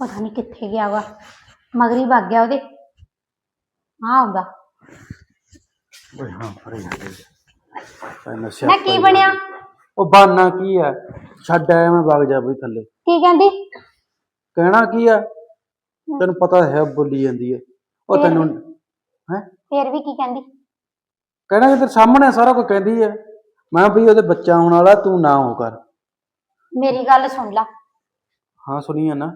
ਪਤਾ ਨਹੀਂ ਕਿੱਥੇ ਗਿਆ ਵਾ। ਮਗਰੀ ਭੱਗ ਗਿਆ ਉਹਦੇ। ਆ ਆਉਂਦਾ। ਓਏ ਹਾਂ ਫਰੇ ਨਸ਼ਾ ਨਾ ਕੀ ਬਣਿਆ? ਉਹ ਬਾਨਾ ਕੀ ਆ? ਛੱਡ ਆਇਆ ਮੈਂ ਵਗ ਜਾ ਬਈ ਥੱਲੇ। ਕੀ ਕਹਿੰਦੀ? ਕਹਿਣਾ ਕੀ ਆ? ਤੈਨੂੰ ਪਤਾ ਹੈ ਬੋਲੀ ਜਾਂਦੀ ਹੈ ਉਹ? ਤੈਨੂੰ ਹੈ? ਫੇਰ ਵੀ ਕੀ ਕਹਿੰਦੀ? ਕਹਿਣਾ ਕਿ ਤੇਰੇ ਸਾਹਮਣੇ ਸਾਰਾ ਕੁਝ ਕਹਿੰਦੀ ਹੈ ਮੈਂ ਵੀ ਉਹਦੇ ਬੱਚਾ ਹੋਣ ਵਾਲਾ ਤੂੰ ਨਾ ਹੋ ਕਰ। ਮੇਰੀ ਗੱਲ ਸੁਣ ਲਾ। ਹਾਂ ਸੁਣੀ ਆ ਨਾ।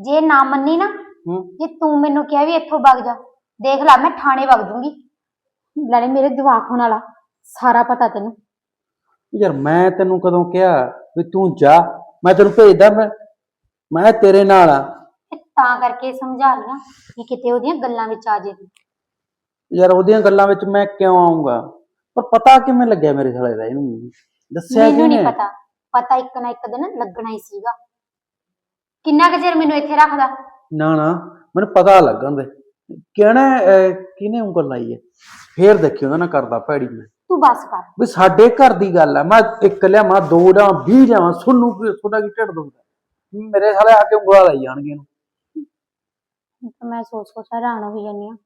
ਜੇ ਨਾ ਮੰਨੀ ਨਾ ਹੂੰ। ਜੇ ਤੂੰ ਮੈਨੂੰ ਕਿਹਾ ਵੀ ਇੱਥੋਂ ਵਗ ਜਾ ਦੇਖ ਲੈ ਮੈਂ ਥਾਣੇ ਵਗ ਜੂੰਗੀ। ਨਾਲੇ ਮੇਰੇ ਜਵਾਕ ਹੋਣ ਵਾਲਾ ਸਾਰਾ ਪਤਾ ਤੈਨੂੰ। ਯਾਰ ਮੈਂ ਤੈਨੂੰ ਕਦੋਂ ਕਿਹਾ ਵੀ ਤੂੰ ਜਾ ਮੈਂ ਤੈਨੂੰ ਭੇਜਦਾ ਮੈਂ ਮੈਂ ਤੇਰੇ ਨਾਲ ਆ। ਤੇ ਤਾਂ ਕਰਕੇ ਸਮਝਾ ਲਿਆ ਕਿ ਕਿਤੇ ਉਹਦੀਆਂ ਗੱਲਾਂ ਵਿੱਚ ਆ ਜੇ। ਯਾਰ ਉਹਦੀਆਂ ਗੱਲਾਂ ਵਿੱਚ ਮੈਂ ਕਿਉਂ ਆਉਂਗਾ ਪਰ ਪਤਾ ਕਿਵੇਂ ਲੱਗਿਆ ਮੇਰੇ ਸਾਲੇ ਦਾ ਇਹਨੂੰ? ਦੱਸਿਆ ਮੈਨੂੰ ਨਹੀਂ ਕਿਹਨੇ ਪਤਾ। ਪਤਾ ਇੱਕ ਨਾ ਇੱਕ ਦਿਨ ਲੱਗਣਾ ਹੀ ਸੀਗਾ। ਕਿੰਨਾ ਕੁ ਚਿਰ ਮੈਨੂੰ ਇੱਥੇ ਰੱਖਦਾ? ਨਾ ਨਾ ਮੈਨੂੰ ਪਤਾ ਲੱਗਣ ਦੇ। ਕਹਿਣਾ ਅਹ, ਕਿਹਨੇ ਉਂਗਲ ਲਾਈ ਹੈ ਫੇਰ ਦੇਖੀ ਉਹਦਾ ਨਾ ਕਰਦਾ ਭੈੜੀ ਮੈਂ। ਤੂੰ ਬਸ ਕਰ। ਵੀ ਸਾਡੇ ਘਰ ਦੀ ਗੱਲ ਆ ਮੈਂ ਇੱਕ ਲਿਆਵਾਂ ਦੋ ਲਿਆਵਾਂ 20 ਲਿਆਵਾਂ ਸੁਣੂ ਕੀ ਤੁਹਾਡਾ ਕੀ ਢਿੱਡ ਦੁਖਦਾ? ਮੇਰੇ ਸਾਲੇ ਆ ਕੇ ਉਂਗਲਾਂ ਲਾਈ ਜਾਣਗੇ ਇਹਨੂੰ। ਮੈਂ ਸੋਚ ਸੋਚ ਹੈਰਾਨ ਹੋਈ ਜਾਂਦੀ ਆ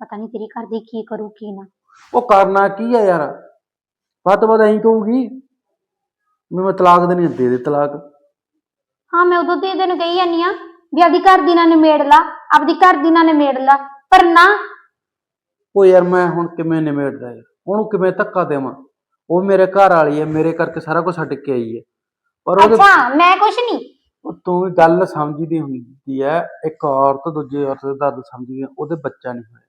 ਪਤਾ ਨਹੀਂ ਤੇਰੀ ਘਰ ਦੀ ਕੀ ਕਰੂ ਕੀ ਨਾ। ਉਹ ਕਰਨਾ ਕੀ ਆ ਯਾਰ? ਵੱਧ ਤੋਂ ਵੱਧ ਐਂ ਕਹੂਗੀ ਵੀ ਮੈਂ ਤਲਾਕ ਦੇਣੀ ਆ, ਦੇ ਦੇ ਤਲਾਕ। ਹਾਂ ਮੈਂ ਉਦੋਂ ਤੇ ਤੈਨੂੰ ਕਹੀ ਜਾਂਦੀ ਆ ਵੀ ਆਪਦੀ ਘਰ ਦੀ ਨਾਲ ਨਿਮੇੜ ਲਾ ਆਪਦੀ ਘਰ ਦੀ ਨਾਲ ਨਿਮੇੜ ਲਾ ਪਰ ਨਾ। ਉਹ ਯਾਰ ਮੈਂ ਹੁਣ ਕਿਵੇਂ ਨਿਮੇੜਦਾ ਯਾਰ? ਉਹਨੂੰ ਕਿਵੇਂ ਧੱਕਾ ਦੇਵਾਂ? ਉਹ ਮੇਰੇ ਘਰ ਵਾਲੀ ਹੈ ਮੇਰੇ ਕਰਕੇ ਸਾਰਾ ਕੁਝ ਛੱਡ ਕੇ ਆਈ ਹੈ। ਪਰ ਉਹਦੇ ਅੱਛਾ ਮੈਂ ਕੁਛ ਨਹੀਂ। ਉਹ ਤੂੰ ਵੀ ਗੱਲ ਸਮਝਦੀ ਹੁੰਦੀ ਹੈ ਇੱਕ ਔਰਤ ਦੂਜੇ ਔਰਤ ਦਾ ਦਰਦ ਸਮਝਦੀ ਹੈ ਉਹਦੇ ਬੱਚਾ ਨਹੀਂ ਹੋਇਆ।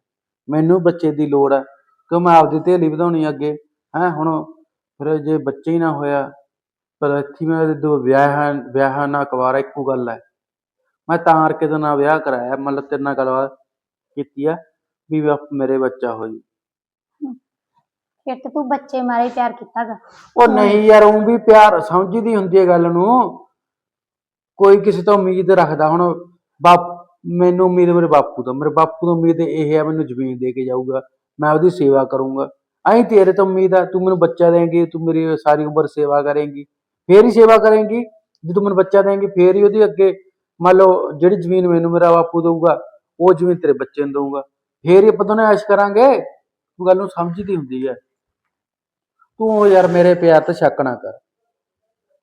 ਮੈਨੂੰ ਬੱਚੇ ਦੀ ਲੋੜ ਹੈ ਕਿਉਂ ਮੈਂ ਆਪਦੀ ਢੇਲੀ ਵਧਾਉਣੀ ਅੱਗੇ? ਹੈ ਹੁਣ ਫਿਰ ਜੇ ਬੱਚੇ ਹੀ ਨਾ ਹੋਇਆ ਪਰ ਇੱਥੇ ਮੈਂ ਦੋ ਵਿਆਹ ਵਿਆਹ ਨਾ ਕੁਵਾਰਾ ਇੱਕੋ ਗੱਲ ਹੈ ਮੈਂ ਤਾਂ ਕਰਕੇ ਤੇ ਨਾ ਵਿਆਹ ਕਰਾਇਆ ਮਤਲਬ ਤੇਰੇ ਨਾਲ ਗੱਲਬਾਤ ਕੀਤੀ ਆ ਵੀ ਵਾ- ਮੇਰੇ ਬੱਚਾ ਹੋਈ ਫਿਰ ਤੇ ਤੂੰ ਬੱਚੇ ਮਾਰੇ ਪਿਆਰ ਕੀਤਾਗਾ। ਉਹ ਨਹੀਂ ਯਾਰ ਉਹ ਵੀ ਪਿਆਰ ਸਮਝਦੀ ਹੁੰਦੀ ਹੈ ਗੱਲ ਨੂੰ। ਕੋਈ ਕਿਸੇ ਤੋਂ ਉਮੀਦ ਰੱਖਦਾ ਹੁਣ ਬਾਪ ਮੈਨੂੰ ਉਮੀਦ ਮੇਰੇ ਬਾਪੂ ਤੋਂ ਮੇਰੇ ਬਾਪੂ ਤੋਂ ਉਮੀਦ ਇਹ ਹੈ ਮੈਨੂੰ ਜ਼ਮੀਨ ਦੇ ਕੇ ਜਾਊਗਾ ਮੈਂ ਉਹਦੀ ਸੇਵਾ ਕਰੂੰਗਾ। ਐਂ ਤੇਰੇ ਤੋਂ ਉਮੀਦ ਹੈ ਤੂੰ ਮੈਨੂੰ ਬੱਚਾ ਦੇਂਗੀ ਤੂੰ ਮੇਰੀ ਸਾਰੀ ਉਮਰ ਸੇਵਾ ਕਰੇਂਗੀ। ਫੇਰ ਹੀ ਸੇਵਾ ਕਰੇਂਗੀ ਜੇ ਤੂੰ ਮੈਨੂੰ ਬੱਚਾ ਦੇਂਗੀ ਫੇਰ ਹੀ ਉਹਦੀ ਅੱਗੇ ਮੰਨ ਲਓ ਜਿਹੜੀ ਜ਼ਮੀਨ ਮੈਨੂੰ ਮੇਰਾ ਬਾਪੂ ਦਊਗਾ ਉਹ ਜ਼ਮੀਨ ਤੇਰੇ ਬੱਚੇ ਨੂੰ ਦਊਗਾ। ਫੇਰ ਹੀ ਆਪਾਂ ਦੋਨੇ ਐਸ਼ ਕਰਾਂਗੇ। ਤੂੰ ਗੱਲ ਨੂੰ ਸਮਝਦੀ ਹੁੰਦੀ ਹੈ ਤੂੰ ਯਾਰ ਮੇਰੇ ਪਿਆਰ ਤੇ ਸ਼ੱਕ ਨਾ ਕਰ।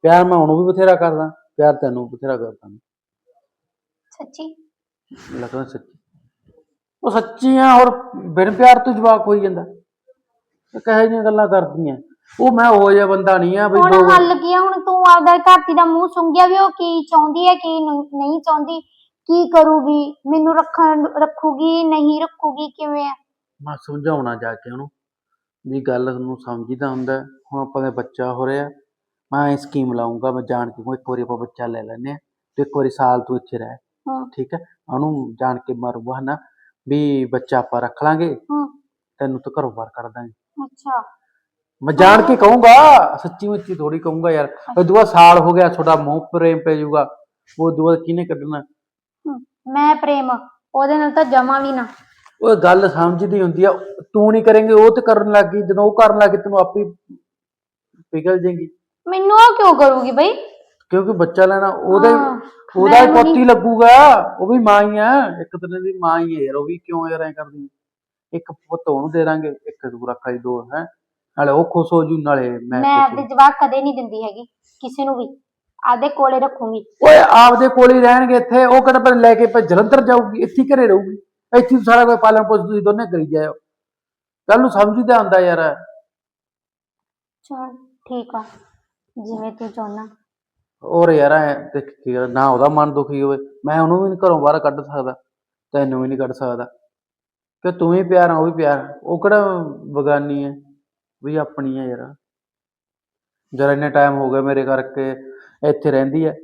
ਪਿਆਰ ਮੈਂ ਉਹਨੂੰ ਵੀ ਬਥੇਰਾ ਕਰਦਾ ਪਿਆਰ ਤੈਨੂੰ ਬਥੇਰਾ ਕਰਦਾ। ਸੱਚੀ? ਲੱਗਦਾ ਸੱਚੀ। ਉਹ ਸੱਚੀ ਆ ਔਰ ਬਿਨ ਪਿਆਰ ਤੋਂ ਜਵਾਕ ਹੋਈ ਜਾਂਦਾ। ਇਹ ਕਹੇ ਜਿਹੀਆਂ ਗੱਲਾਂ ਕਰਦੀਆਂ। ਉਹ ਮੈਂ ਉਹ ਜਿਹਾ ਬੰਦਾ ਨਹੀਂ ਆ ਵੀ ਹੁਣ ਦੋ ਹੱਲ ਕੀ ਆ? ਹੁਣ ਤੂੰ ਆਪਦਾ ਘਰਤੀ ਦਾ ਮੂੰਹ ਸੁੰਘਿਆ ਵੀ ਉਹ ਕੀ ਚਾਹੁੰਦੀ ਹੈ ਕੀ ਨ- ਨਹੀਂ ਚਾਹੁੰਦੀ। ਕੀ ਕਰੂਗੀ? ਮੈਨੂੰ ਰੱਖਣ ਰੱਖੂਗੀ ਨਹੀਂ ਰੱਖੂਗੀ ਕਿਵੇਂ ਆ? ਮੈਂ ਸਮਝਾਉਣਾ ਜਾ ਕੇ ਉਹਨੂੰ ਵੀ ਗੱਲ ਨੂੰ ਸਮਝੀਦਾ ਹੁੰਦਾ। ਹੈ। ਹੁਣ ਆਪਾਂ ਦੇ ਬੱਚਾ ਹੋ ਰਿਹਾ। ਮੈਂ ਇਹ ਸਕੀਮ ਲਾਉਂਗਾ ਮੈਂ ਜਾਣ ਕੇ ਕੋਈ ਇੱਕ ਵਾਰੀ ਆਪਾਂ ਬੱਚਾ ਲੈ ਲੈਨੇ ਆ ਤੇ ਇੱਕ ਵਾਰੀ ਸਾਲ ਤੂੰ ਇੱਥੇ ਰਹਿ। ਹੂੰ। ਠੀਕ ਹੈ? ਉਹਨੂੰ ਜਾਣ ਕੇ ਮਾਰੂਗਾ ਹਨਾ ਵੀ ਬੱਚਾ ਆਪਾਂ ਰੱਖ ਲਾਂਗੇ। ਹੂੰ। ਤੈਨੂੰ ਤਾਂ ਘਰੋਂ ਬਾਹਰ ਕੱਢ ਦਾਂਗੇ। ਅੱਛਾ। ਮੈਂ ਜਾਣ ਕੇ ਕਹੂੰਗਾ ਸੱਚੀ ਮੁੱਚੀ ਥੋੜੀ ਕਹੂੰਗਾ ਯਾਰ। ਉਹ ਦੂਆ ਸਾਲ ਹੋ ਗਿਆ ਤੁਹਾਡਾ ਮੋਹ ਪ੍ਰੇਮ ਪੈ ਜਾਊਗਾ। ਉਹ ਦੂਆ ਕਿਹਨੇ ਕੱਢਣਾ? ਮੈਂ ਪ੍ਰੇਮ ਉਹਦੇ ਨਾਲ ਤਾਂ ਜਮਾ ਵੀ ਨਾ। ਉਹ ਗੱਲ ਸਮਝਦੀ ਹੁੰਦੀ ਆ ਤੂੰ ਨਹੀਂ ਕਰੇਂਗੇ ਉਹ ਤੇ ਕਰਨ ਲੱਗ ਗਈ ਜਦੋਂ ਉਹ ਕਰਨ ਲੱਗ ਗਈ ਤੈਨੂੰ ਆਪੇ ਹੀ ਪਿਘਲ ਜਾਏਗੀ। ਮੈਨੂੰ ਉਹ ਕਿਉਂ ਕਰੂਗੀ ਬਈ? ਕਿਉਂਕਿ ਬੱਚਾ ਲੈਣਾ ਉਹਦਾ ਹੀ- ਉਹਦਾ ਹੀ ਪੁੱਤ ਲੱਗੂਗਾ ਉਹ ਵੀ ਮਾਂ ਹੀ ਆ। ਇੱਕ ਤਰ੍ਹਾਂ ਦੀ ਮਾਂ ਹੀ ਹੈ ਯਾਰ ਉਹ ਵੀ ਕਿਉਂ ਯਾਰ ਐ ਕਰਦੀ ਇੱਕ ਪੁੱਤ ਉਹਨੂੰ ਦੇ ਦਾਂਗੇ ਇੱਕ ਤੂੰ ਰੱਖ ਲਈ ਦੋ ਹੈ। ਨਾਲੇ ਉਹ ਖੁਸ਼ ਹੋ ਜੂ ਨਾਲੇ ਮੈਂ ਮੈਂ ਖੁਸ਼ ਆਪਦੇ ਹੋ ਜਵਾਕ ਕਦੇ ਨਹੀਂ ਦਿੰਦੀ ਹੈਗੀ ਕਿਸੇ ਨੂੰ ਵੀ। ਆਪਦੇ ਕੋਲੇ ਰੱਖੂੰਗੀ। ਓਏ ਆਪਦੇ ਕੋਲ ਹੀ ਰਹਿਣਗੇ ਇੱਥੇ ਉਹ ਕਿਹੜਾ ਪਰ ਲੈ ਕੇ ਪਰ ਜਲੰਧਰ ਜਾਊਗੀ ਇੱਥੇ ਹੀ ਘਰੇ ਰਹੂਗੀ। ਇੱਥੇ ਹੀ ਸਾਰਾ ਕੋਈ ਪਾਲਣ ਪੋਸ਼ਣ ਤੁਸੀਂ ਦੋਨੇ ਕਰੀ ਜਾਇਓ। ਕੱਲ ਨੂੰ ਸਮਝੀਦਾ ਹੁੰਦਾ ਯਾਰ। ਚਲ ਠੀਕ ਆ। ਜਿਵੇਂ ਤੂੰ ਚਾਹੁੰਦਾ ਔਰ ਯਾਰ ਐਂ ਦੇਖ ਕੀ ਨਾ ਉਹਦਾ ਮਨ ਦੁਖੀ ਹੋਵੇ। ਮੈਂ ਉਹਨੂੰ ਵੀ ਨਹੀਂ ਘਰੋਂ ਬਾਹਰ ਕੱਢ ਸਕਦਾ ਤੈਨੂੰ ਵੀ ਨਹੀਂ ਕੱਢ ਸਕਦਾ। ਕਿ ਤੂੰ ਵੀ ਪਿਆਰ ਆ ਉਹ ਵੀ ਪਿਆਰ ਆ। ਉਹ ਕਿਹੜਾ ਬਗਾਨੀ ਹੈ ਵੀ ਆਪਣੀ ਹੈ ਯਾਰ। ਜਰਾ ਇੰਨੇ ਟਾਈਮ ਹੋ ਗਿਆ ਮੇਰੇ ਕਰਕੇ ਇੱਥੇ ਰਹਿੰਦੀ ਹੈ।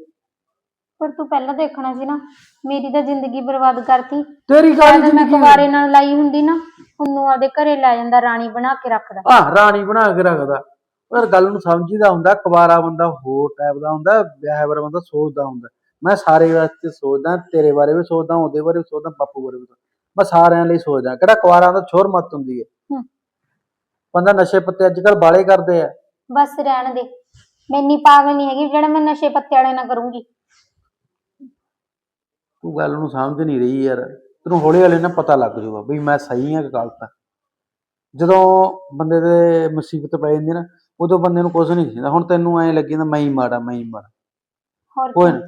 ਪਰ ਤੂੰ ਪਹਿਲਾਂ ਦੇਖਣਾ ਸੀ ਨਾ ਮੇਰੀ ਤਾਂ ਜ਼ਿੰਦਗੀ ਬਰਬਾਦ ਕਰਤੀ। ਤੇਰੀ ਜਦ ਗੱਲ ਮੈਂ ਜ਼ਿੰਦਗੀ ਕੁਵਾਰੇ ਨਾਲ ਲਾਈ ਹੁੰਦੀ ਨਾ ਉਹਨੂੰ ਆਪਦੇ ਘਰੇ ਲੈ ਜਾਂਦਾ ਰਾਣੀ ਬਣਾ ਕੇ ਰੱਖਦਾ। ਆਹ ਰਾਣੀ ਬਣਾ ਕੇ ਰੱਖਦਾ। ਪਰ ਗੱਲ ਨੂੰ ਸਮਝੀਦਾ ਹੁੰਦਾ ਕੁਵਾਰਾ ਬੰਦਾ ਹੋਰ ਟਾਈਪ ਦਾ ਹੁੰਦਾ ਵਿਆਹ ਵਾਲਾ ਬੰਦਾ ਸੋਚਦਾ ਹੁੰਦਾ। ਮੈਂ ਸਾਰੇ ਵਾਸਤੇ ਸੋਚਦਾ ਤੇਰੇ ਬਾਰੇ ਵੀ ਸੋਚਦਾ ਉਹਦੇ ਬਾਰੇ ਵੀ ਸੋਚਦਾ ਬਾਪੂ ਬਾਰੇ ਵੀ ਸੋਚਦਾ। ਮੈਂ ਸਾਰਿਆਂ ਲਈ ਸੋਚਦਾ ਕਿਹੜਾ ਕੁਵਾਰਾਂ ਦਾ ਛੋਰ ਮੱਤ ਹੁੰਦੀ ਹੂੰ। ਬੰਦਾ ਨਸ਼ੇ ਪੱਤੇ ਅੱਜ ਕੱਲ ਬਾਲੇ ਕਰਦੇ ਆ। ਬਸ ਰਹਿਣ ਦੇ। ਮੈਂ ਇੰਨੀ ਪਾਗਲ ਨਹੀਂ ਹੈਗੀ ਜਿਹੜਾ ਮੈਂ ਨਸ਼ੇ ਪੱਤੇ ਵਾਲੇ ਨਾਲ ਕਰੂੰਗੀ। ਤੂੰ ਗੱਲ ਨੂੰ ਸਮਝ ਨਹੀਂ ਰਹੀ ਯਾਰ। ਤੈਨੂੰ ਹੌਲੀ ਹੌਲੀ ਨਾ ਪਤਾ ਲੱਗ ਜਾਊਗਾ ਵੀ ਮੈਂ ਸਹੀ ਹਾਂ ਕਿ ਗਲਤ ਹਾਂ। ਜਦੋਂ ਬੰਦੇ ਦੇ ਮੁਸੀਬਤ ਪੈ ਜਾਂਦੀ ਨਾ ਉਦੋਂ ਬੰਦੇ ਨੂੰ ਕੁਝ ਨਹੀਂ ਦਿੰਦਾ ਹੁਣ ਤੈਨੂੰ ਐਂ ਲੱਗੀ ਜਾਂਦਾ ਮੈਂ ਹੀ ਮਾੜਾ ਮੈਂ ਹੀ ਮਾੜਾ। ਹੋਰ ਕੋਈ? ਨਾ।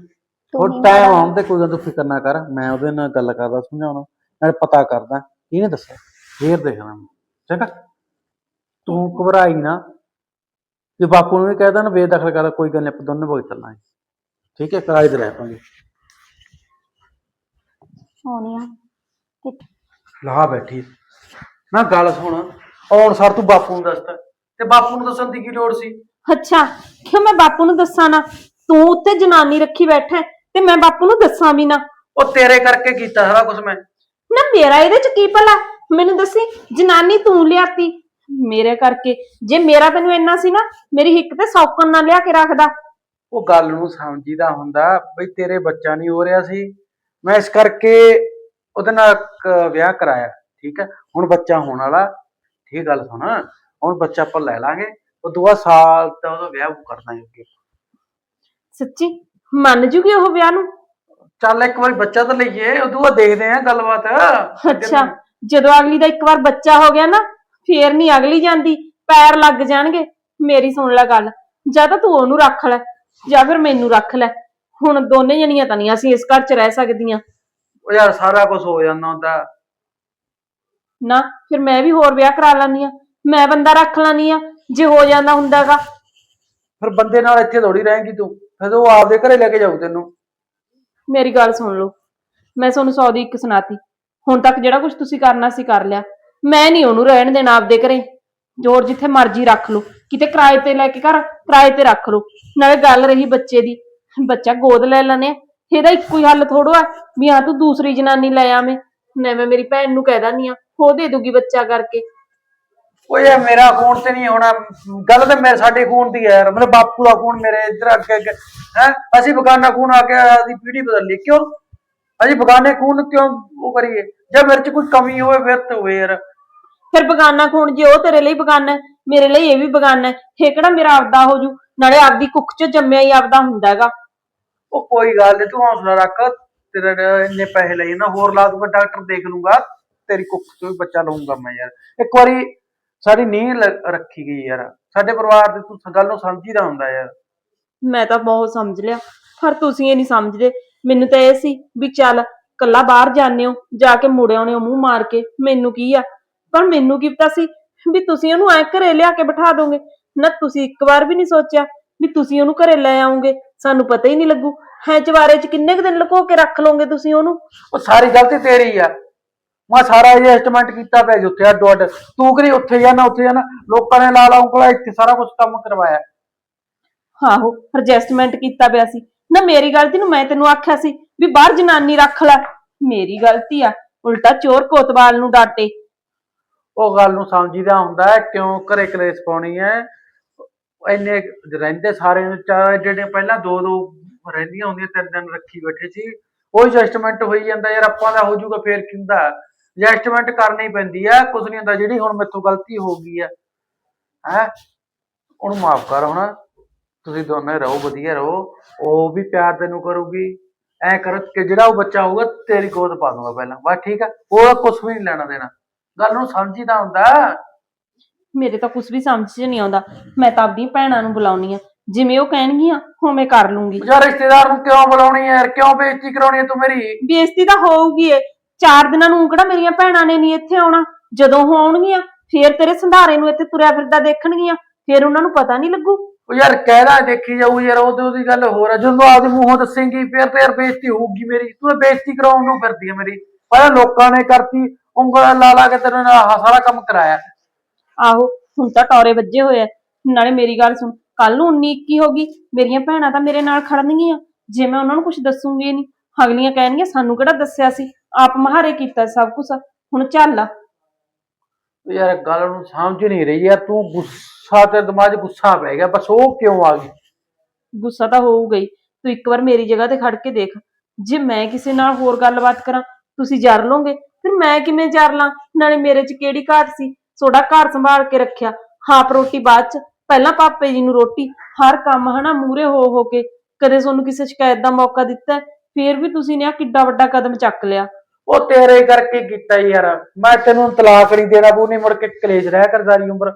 ਤੂੰ ਹੁਣ ਹੀ ਟਾਈਮ ਆਉਣ ਤੇ ਕੋਈ ਗੱਲ ਤੂੰ ਫਿਕਰ ਨਾ ਕਰ। ਮੈਂ ਉਹਦੇ ਨਾਲ ਗੱਲ ਕਰਦਾ ਸਮਝਾਉਣਾ। ਨਾਲ ਪਤਾ ਕਰਦਾ। ਇਹਨੇ ਦੱਸਿਆ? ਫੇਰ ਦੇਖਣਾ। ਮੈਂ ਚੰਗਾ। ਤੂੰ ਘਬਰਾਈ ਨਾ। ਜੇ ਬਾਪੂ ਨੂੰ ਵੀ ਕਹਿਦਾ ਨਾ ਬੇਦਖਲ ਕਰਦਾ ਕੋਈ ਗੱਲ ਨਹੀਂ ਆਪਾਂ ਦੋਨੇ ਵਗ ਚੱਲਾਂਗੇ। ਠੀਕ ਹੈ ਕਿਰਾਏ ਤੇ ਰਹਿ ਪਾਂਗੇ। ਸੋਨੀਆ ਕਿ ਲਾ ਬੈਠੀ। ਨਾ ਗੱਲ ਸੁਣ ਆਉਣ ਸਰ ਤੂੰ ਬਾਪੂ ਨੂੰ ਦੱਸਦਾ ਤੇ। ਬਾਪੂ ਨੂੰ ਦੱਸਣ ਦੀ ਕੀ ਲੋੜ ਸੀ? ਅੱਛਾ ਕਿਉਂ ਮੈਂ ਬਾਪੂ ਨੂੰ ਦੱਸਾਂ ਨਾ? ਤੂੰ ਉੱਤੇ ਜਨਾਨੀ ਰੱਖੀ ਬੈਠਾ ਹੈ, ਤੇ ਮੈਂ ਬਾਪੂ ਨੂੰ ਦੱਸਾਂ ਵੀ ਨਾ। ਉਹ ਤੇਰੇ ਕਰਕੇ ਕੀਤਾ ਸਾਰਾ ਕੁਝ ਮੈਂ। ਨਾ ਮੇਰਾ ਇਹਦੇ ਚ ਕੀ ਭਲਾ? ਮੈਨੂੰ ਦੱਸੀ ਜਨਾਨੀ ਤੂੰ ਲਿਆਤੀ। ਮੇਰੇ ਕਰਕੇ। ਜੇ ਮੇਰਾ ਤੈਨੂੰ ਇੰਨਾ ਸੀ ਨਾ ਮੇਰੀ ਹਿੱਕ ਤੇ ਸੌਕਣ ਨਾ ਲਿਆ ਕੇ ਰੱਖਦਾ। ਉਹ ਗੱਲ ਨੂੰ ਸਮਝੀਦਾ ਹੁੰਦਾ ਬਈ ਤੇਰੇ ਬੱਚਾ ਨਹੀਂ ਹੋ ਰਿਹਾ ਸੀ। ਮੈਂ ਇਸ ਕਰਕੇ ਉਹਦੇ ਨਾਲ ਇੱਕ ਵਿਆਹ ਕਰਾਇਆ ਠੀਕ ਹੈ? ਹੁਣ ਬੱਚਾ ਹੋਣ ਵਾਲਾ ਠੀਕ ਗੱਲ ਸੁਣ। ਹੁਣ ਬੱਚਾ ਆਪਾਂ ਲੈ ਲਾਂਗੇ। ਉਹ ਦੋ ਸਾਲ ਤਾਂ ਉਹਦਾ ਵਿਆਹ ਕਰ ਦਾਂਗੇ ਅੱਗੇ। ਸੱਚੀ? ਮੰਨ ਜੂਗੀ ਉਹ ਵਿਆਹ ਨੂੰ? ਚੱਲ ਇੱਕ ਵਾਰੀ ਬੱਚਾ ਤਾਂ ਲਈਏ ਉਦੋਂ ਬਾਅਦ ਦੇਖਦੇ ਆਂ ਗੱਲਬਾਤ। ਅੱਛਾ ਜਦੋਂ ਅਗਲੀ ਦਾ ਇੱਕ ਵਾਰ ਬੱਚਾ ਹੋ ਗਿਆ ਨਾ ਫੇਰ ਨਹੀਂ ਅਗਲੀ ਜਾਂਦੀ ਪੈਰ ਲੱਗ ਜਾਣਗੇ। ਮੇਰੀ ਸੁਣ ਲੈ ਗੱਲ ਜਾਂ ਤਾਂ ਤੂੰ ਉਹਨੂੰ ਰੱਖ ਲੈ ਜਾਂ ਫਿਰ ਮੈਨੂੰ ਰੱਖ ਲੈ। ਹੁਣ ਦੋਨੇ ਜਣੀਆਂ ਤਾਂ ਨਹੀਂ ਅਸੀਂ ਇਸ ਘਰ 'ਚ ਰਹਿ ਸਕਦੀਆਂ। ਉਹ ਯਾਰ ਸਾਰਾ ਕੁਝ ਹੋ ਜਾਂਦਾ ਹੁੰਦਾ ਨਾ ਫਿਰ ਮੈਂ ਵੀ ਹੋਰ ਵਿਆਹ ਕਰਾ ਲੈਂਦੀ ਆ ਮੈਂ ਬੰਦਾ ਰੱਖ ਲੈਂਦੀ ਆ ਜੇ ਹੋ ਜਾਂਦਾ ਹੁੰਦਾਗਾ। ਫਿਰ ਬੰਦੇ ਨਾਲ ਇੱਥੇ ਥੋੜੀ ਰਹੇਂਗੀ ਤੂੰ ਫਿਰ ਉਹ ਆਪਦੇ ਘਰੇ ਲੈ ਕੇ ਜਾਊ ਤੈਨੂੰ। ਮੇਰੀ ਗੱਲ ਸੁਣ ਲਓ। ਮੈਂ ਤੁਹਾਨੂੰ ਸੌ ਦੀ ਇੱਕ ਸੁਣਾਤੀ। ਹੁਣ ਤੱਕ ਜਿਹੜਾ ਕੁਝ ਤੁਸੀਂ ਕਰਨਾ ਸੀ ਕਰ ਲਿਆ। ਮੈਂ ਨਹੀਂ ਉਹਨੂੰ ਰਹਿਣ ਦੇਣਾ ਆਪਦੇ ਘਰੇ। ਜੋਰ ਜਿੱਥੇ ਮਰਜ਼ੀ ਰੱਖ ਲਓ। ਕਿਤੇ ਕਿਰਾਏ ਤੇ ਲੈ ਕੇ ਘਰ, ਕਿਰਾਏ ਤੇ ਰੱਖ ਲਓ। ਨਾਲੇ ਗੱਲ ਰਹੀ ਬੱਚੇ ਦੀ। ਬੱਚਾ ਗੋਦ ਲੈ ਲੈਣੇ ਇਹਦਾ ਇੱਕੋ ਹੀ ਹੱਲ ਥੋੜੋ ਆ ਵੀ ਹਾਂ, ਤੂੰ ਦੂਸਰੀ ਜਨਾਨੀ ਲੈ ਆਵੇਂ। ਨਾ ਮੈਂ ਮੇਰੀ ਭੈਣ ਨੂੰ ਕਹਿ ਦਿੰਦੀ ਆ ਉਹ ਦੇ ਦੂਗੀ ਬੱਚਾ ਕਰਕੇ। ਉਹ ਯਾਰ ਮੇਰਾ ਖੂਨ ਤੇ ਨਹੀਂ ਹੋਣਾ ਗੱਲ ਤਾਂ ਮੇਰੇ, ਸਾਡੇ ਖੂਨ ਦੀ ਹੈ ਯਾਰ। ਮੇਰੇ ਬਾਪੂ ਦਾ ਖੂਨ ਮੇਰੇ ਇੱਧਰ ਅੱਗੇ ਅੱਗੇ ਹੈ? ਅਸੀਂ ਬਗਾਨਾ ਖੂਨ ਆ ਕੇ ਆਦੀ ਪੀੜੀ ਬਦਲ। ਲਈ ਕਿਉਂ? ਅਸੀਂ ਬਗਾਨੇ ਖੂਨ ਕਿਉਂ ਉਹ ਕਰੀਏ? ਜੇ ਮੇਰੇ 'ਚ ਕੋਈ ਕਮੀ ਹੋਵੇ ਫਿਰ ਤਾਂ ਹੋਵੇ ਯਾਰ। ਫਿਰ ਬਗਾਨਾ ਖੂਨ ਜੇ ਉਹ ਤੇਰੇ ਲਈ ਬਗਾਨਾ ਹੈ, ਮੇਰੇ ਲਈ ਇਹ ਵੀ ਬਗਾਨਾ ਹੈ, ਇਹ ਕਿਹੜਾ ਮੇਰਾ ਆਪਦਾ ਹੋ ਜੂ? ਨਾਲੇ ਆਪਦੀ ਕੁੱਖ 'ਚ ਜੰਮਿਆ ਹੀ ਆਪਦਾ ਹੁੰਦਾਗਾ ਉਹ ਕੋਈ ਗੱਲ ਨਹੀਂ ਤੂੰ ਹੌਸਲਾ ਰੱਖ ਤੇਰੇ ਨਾਲ ਇੰਨੇ ਪੈਸੇ ਲਈ ਨਾ ਹੋਰ ਲਾ ਦੂੰਗਾ ਡਾਕਟਰ ਦੇਖ ਲੂੰਗਾ ਤੇਰੀ ਕੁੱਖ ਤੋਂ ਵੀ ਬੱਚਾ ਲਊਂਗਾ ਮੈਂ ਯਾਰ। ਇੱਕ ਵਾਰੀ ਸਾਡੀ ਨੀਂਹ ਲ- ਰੱਖੀ ਗਈ ਯਾਰ ਸਾਡੇ ਪਰਿਵਾਰ ਦੇ ਤੂੰ ਗੱਲ ਨੂੰ ਸਮਝੀਦਾ ਹੁੰਦਾ ਯਾਰ। ਮੈਂ ਤਾਂ ਬਹੁਤ ਸਮਝ ਲਿਆ ਪਰ ਤੁਸੀਂ ਇਹ ਨਹੀਂ ਸਮਝਦੇ। ਮੈਨੂੰ ਤਾਂ ਇਹ ਸੀ ਵੀ ਚੱਲ ਕੱਲਾ ਬਾਹਰ ਜਾਂਦੇ ਹੋ ਜਾ ਕੇ ਮੁੜ ਆਉਣੇ ਹੋ ਮੂੰਹ ਮਾਰ ਕੇ ਮੈਨੂੰ ਕੀ ਆ? ਪਰ ਮੈਨੂੰ ਕੀ ਪਤਾ ਸੀ ਵੀ ਤੁਸੀਂ ਉਹਨੂੰ ਐ ਘਰੇ ਲਿਆ ਕੇ ਬਿਠਾ ਦੋਗੇ? ਨਾ ਤੁਸੀਂ ਇੱਕ ਵਾਰ ਵੀ ਨਹੀਂ ਸੋਚਿਆ ਵੀ ਤੁਸੀਂ ਉਹਨੂੰ ਘਰੇ ਲੈ ਆਉਂਗੇ? ਸਾਨੂੰ ਪਤਾ ਹੀ ਨਹੀਂ ਲੱਗੂ। ਹੈ ਚਵਾਰੇ 'ਚ ਕਿੰਨੇ ਕੁ ਦਿਨ ਲੁਕੋ ਕੇ ਰੱਖ ਲਓਗੇ ਤੁਸੀਂ ਉਹਨੂੰ? ਉਹ ਸਾਰੀ ਗਲਤੀ ਤੇਰੀ ਆ। ਮੈਂ ਸਾਰਾ ਐਡਜਸਟਮੈਂਟ ਕੀਤਾ ਪਿਆ ਜੀ ਉੱਥੇ ਅੱਡੋ ਅੱਡ। ਤੂੰ ਕਰੀ ਉੱਥੇ ਜਾਣਾ ਉੱਥੇ ਜਾਣਾ? ਲੋਕਾਂ ਨੇ ਲਾ ਲਾ ਉਂਗਲਾ ਇੱਥੇ ਸਾਰਾ ਕੁਝ ਕੰਮ ਕਰਵਾਇਆ। ਆਹੋ ਐਡਜਸਟਮੈਂਟ ਕੀਤਾ ਪਿਆ ਸੀ। ਨਾ ਮੇਰੀ ਗਲਤੀ ਨੂੰ ਮੈਂ ਤੈਨੂੰ ਆਖਿਆ ਸੀ ਵੀ ਬਾਹਰ ਜਨਾਨੀ ਰੱਖ ਲੈ। ਮੇਰੀ ਗਲਤੀ ਆ ਉਲਟਾ ਚੋਰ ਕੋਤਵਾਲ ਨੂੰ ਡਾਟੇ। ਉਹ ਗੱਲ ਨੂੰ ਸਮਝੀਦਾ ਹੁੰਦਾ ਹੈ, ਕਿਉਂ ਘਰੇ ਕਲੇਸ਼ ਪਾਉਣੀ ਹੈ। ਇੰਨੇ ਰਹਿੰਦੇ ਸਾਰੇ ਨੂੰ ਚਾਰ ਜਿਹੜੇ ਪਹਿਲਾਂ ਦੋ ਦੋ ਰਹਿੰਦੀਆਂ ਹੁੰਦੀਆਂ, ਤਿੰਨ ਦਿਨ ਰੱਖੀ ਬੈਠੇ ਸੀ, ਉਹ ਐਡਜਸਟਮੈਂਟ ਹੋਈ ਜਾਂਦਾ ਯਾਰ, ਆਪਾਂ ਦਾ ਹੋ ਜਾਊਗਾ ਫੇਰ ਕਿੰਦਾ ਐਡਜਸਟਮੈਂਟ ਕਰਨੀ ਪੈਂਦੀ ਆ ਕੁਝ ਨਹੀਂ ਹੁੰਦਾ, ਜਿਹੜੀ ਹੁਣ ਮੇਥੋਂ ਗਲਤੀ ਹੋ ਗਈ ਆ ਹੈ, ਉਹਨੂੰ ਮਾਫ ਕਰ ਹੁਣ। ਤੁਸੀਂ ਦੋਨੇ ਰਹੋ, ਵਧੀਆ ਰਹੋ, ਉਹ ਵੀ ਪਿਆਰ ਤੈਨੂੰ ਕਰੂਗੀ। ਐ ਕਰ ਕਿ ਜਿਹੜਾ ਉਹ ਬੱਚਾ ਹੋਊਗਾ, ਤੇਰੀ ਗੋਦ ਪਾ ਦੂੰਗਾ ਪਹਿਲਾਂ, ਬਸ ਠੀਕ ਆ ਉਹ ਕੁਝ ਵੀ ਨਹੀਂ ਲੈਣਾ ਦੇਣਾ। ਗੱਲ ਨੂੰ ਸਮਝੀਦਾ ਹੁੰਦਾ ਮੇਰੇ ਤਾਂ ਕੁਝ ਵੀ ਸਮਝ 'ਚ ਨਹੀਂ ਆਉਂਦਾ। ਮੈਂ ਤਾਂ ਆਪਦੀਆਂ ਭੈਣਾਂ ਨੂੰ ਬੁਲਾਉਣੀ ਆ। ਜਿਵੇਂ ਉਹ ਕਹਿਣਗੀਆਂ ਉਵੇਂ ਕਰ ਲੂੰਗੀ। ਯਾਰ ਰਿਸ਼ਤੇਦਾਰ ਨੂੰ ਕਿਉਂ ਬੁਲਾਉਣੀ ਯਾਰ ਕਿਉਂ ਬੇਇੱਜ਼ਤੀ ਕਰਾਉਣੀ ਹੈ ਤੂੰ ਮੇਰੀ? ਬੇਇੱਜ਼ਤੀ ਤਾਂ ਹੋਊਗੀ ਏ। ਚਾਰ ਦਿਨਾਂ ਨੂੰ ਕਿਹੜਾ ਮੇਰੀਆਂ ਭੈਣਾਂ ਨੇ ਨਹੀਂ ਇੱਥੇ ਆਉਣਾ? ਜਦੋਂ ਉਹ ਆਉਣਗੀਆਂ ਫੇਰ ਤੇਰੇ ਸੰਧਾਰੇ ਨੂੰ ਇੱਥੇ ਤੁਰਿਆ ਫਿਰਦਾ ਦੇਖਣਗੀਆਂ। ਫੇਰ ਉਹਨਾਂ ਨੂੰ ਪਤਾ ਨਹੀਂ ਲੱਗੂ। ਉਹ ਯਾਰ ਕਹਿਦਾ ਦੇਖੀ ਜਾਊ ਯਾਰ ਉਹਦੇ ਉਹਦੀ ਗੱਲ ਹੋਰ ਆ। ਜਦੋਂ ਆਪਦੇ ਮੂੰਹੋਂ ਦੱਸੇਂਗੀ ਫੇਰ ਤੇ ਯਾਰ ਬੇਇੱਜ਼ਤੀ ਹੋਊਗੀ ਮੇਰੀ। ਤੂੰ ਤਾਂ ਬੇਇੱਜ਼ਤੀ ਕਰਾਉਣ ਨੂੰ ਫਿਰਦੀ ਹੈ ਮੇਰੀ। ਪਹਿਲਾਂ ਲੋਕਾਂ ਨੇ ਕਰਤੀ ਉਂਗਲ ਲਾ ਲਾ ਕੇ ਤੇਰੇ ਨਾਲ ਆਹ ਸਾਰਾ ਕੰਮ ਕਰਾਇਆ। ਆਹੋ ਹੁਣ ਤਾਂ ਟੌਰੇ ਵੱਜੇ ਹੋਏ ਆ। ਨਾਲੇ ਮੇਰੀ ਗੱਲ ਸੁਣ ਕੱਲ ਨੂੰ 19 21 ਹੋ ਗਈ ਮੇਰੀਆਂ ਭੈਣਾਂ ਤਾਂ ਮੇਰੇ ਨਾਲ ਖੜਨਗੀਆਂ। ਜੇ ਮੈਂ ਉਹਨਾਂ ਨੂੰ ਕੁਝ ਦੱਸੂਗੀ ਨਹੀਂ ਅਗਲੀਆਂ ਕਹਿਣਗੀਆਂ ਸਾਨੂੰ ਕਿਹੜਾ ਦੱਸਿਆ ਸੀ? ਆਪ ਮਹਾਰੇ ਕੀਤਾ ਸਭ ਕੁਝ ਹੁਣ ਚੱਲ ਆ। ਉਹ ਯਾਰ ਗੱਲ ਨੂੰ ਸਮਝ ਨਹੀਂ ਰਹੀ ਯਾਰ ਤੂੰ ਗੁੱਸਾ ਤੇ ਦਿਮਾਗ 'ਚ ਗੁੱਸਾ ਪੈ ਗਿਆ ਬਸ ਉਹ ਕਿਉਂ ਆ ਗਈ? ਗੁੱਸਾ ਤਾਂ ਹੋਊਗਾ ਹੀ ਤੂੰ ਇੱਕ ਵਾਰ ਮੇਰੀ ਜਗ੍ਹਾ ਤੇ ਖੜ ਕੇ ਦੇਖ। ਜੇ ਮੈਂ ਕਿਸੇ ਨਾਲ ਹੋਰ ਗੱਲਬਾਤ ਕਰਾਂ ਤੁਸੀਂ ਜਰ ਲੋਗੇ ਫਿਰ ਮੈਂ ਕਿਵੇਂ ਜਰ ਲਾਂ? ਨਾਲੇ ਮੇਰੇ 'ਚ ਕਿਹੜੀ ਘਾਟ ਸੀ? ਤੁਹਾਡਾ ਘਰ ਸੰਭਾਲ ਕੇ ਰੱਖਿਆ। ਹਾਪ ਰੋਟੀ ਬਾਅਦ 'ਚ। ਪਹਿਲਾਂ ਪਾਪੇ ਜੀ ਨੂੰ ਰੋਟੀ। ਹਰ ਕੰਮ, ਹਨਾ ਮੂਰੇ ਹੋ ਹੋ ਕੇ। ਕਦੇ ਤੁਹਾਨੂੰ ਕਿਸੇ ਸ਼ਿਕਾਇਤ ਦਾ ਮੌਕਾ ਦਿੱਤਾ ਹੈ? ਫੇਰ ਵੀ ਤੁਸੀਂ ਨੇ ਆ ਕਿੱਡਾ ਵੱਡਾ ਕਦਮ ਚੱਕ ਲਿਆ। ਉਹ ਤੇਰੇ ਕਰਕੇ ਕੀਤਾ ਯਾਰ। ਮੈਂ ਤੈਨੂੰ ਤਲਾਕ ਨਹੀਂ ਦੇਣਾ ਬੂ ਨਹੀਂ ਮੁੜ ਕੇ ਕਲੇਸ਼ ਰਹਿ ਕਰ ਸਾਰੀ ਉਮਰ।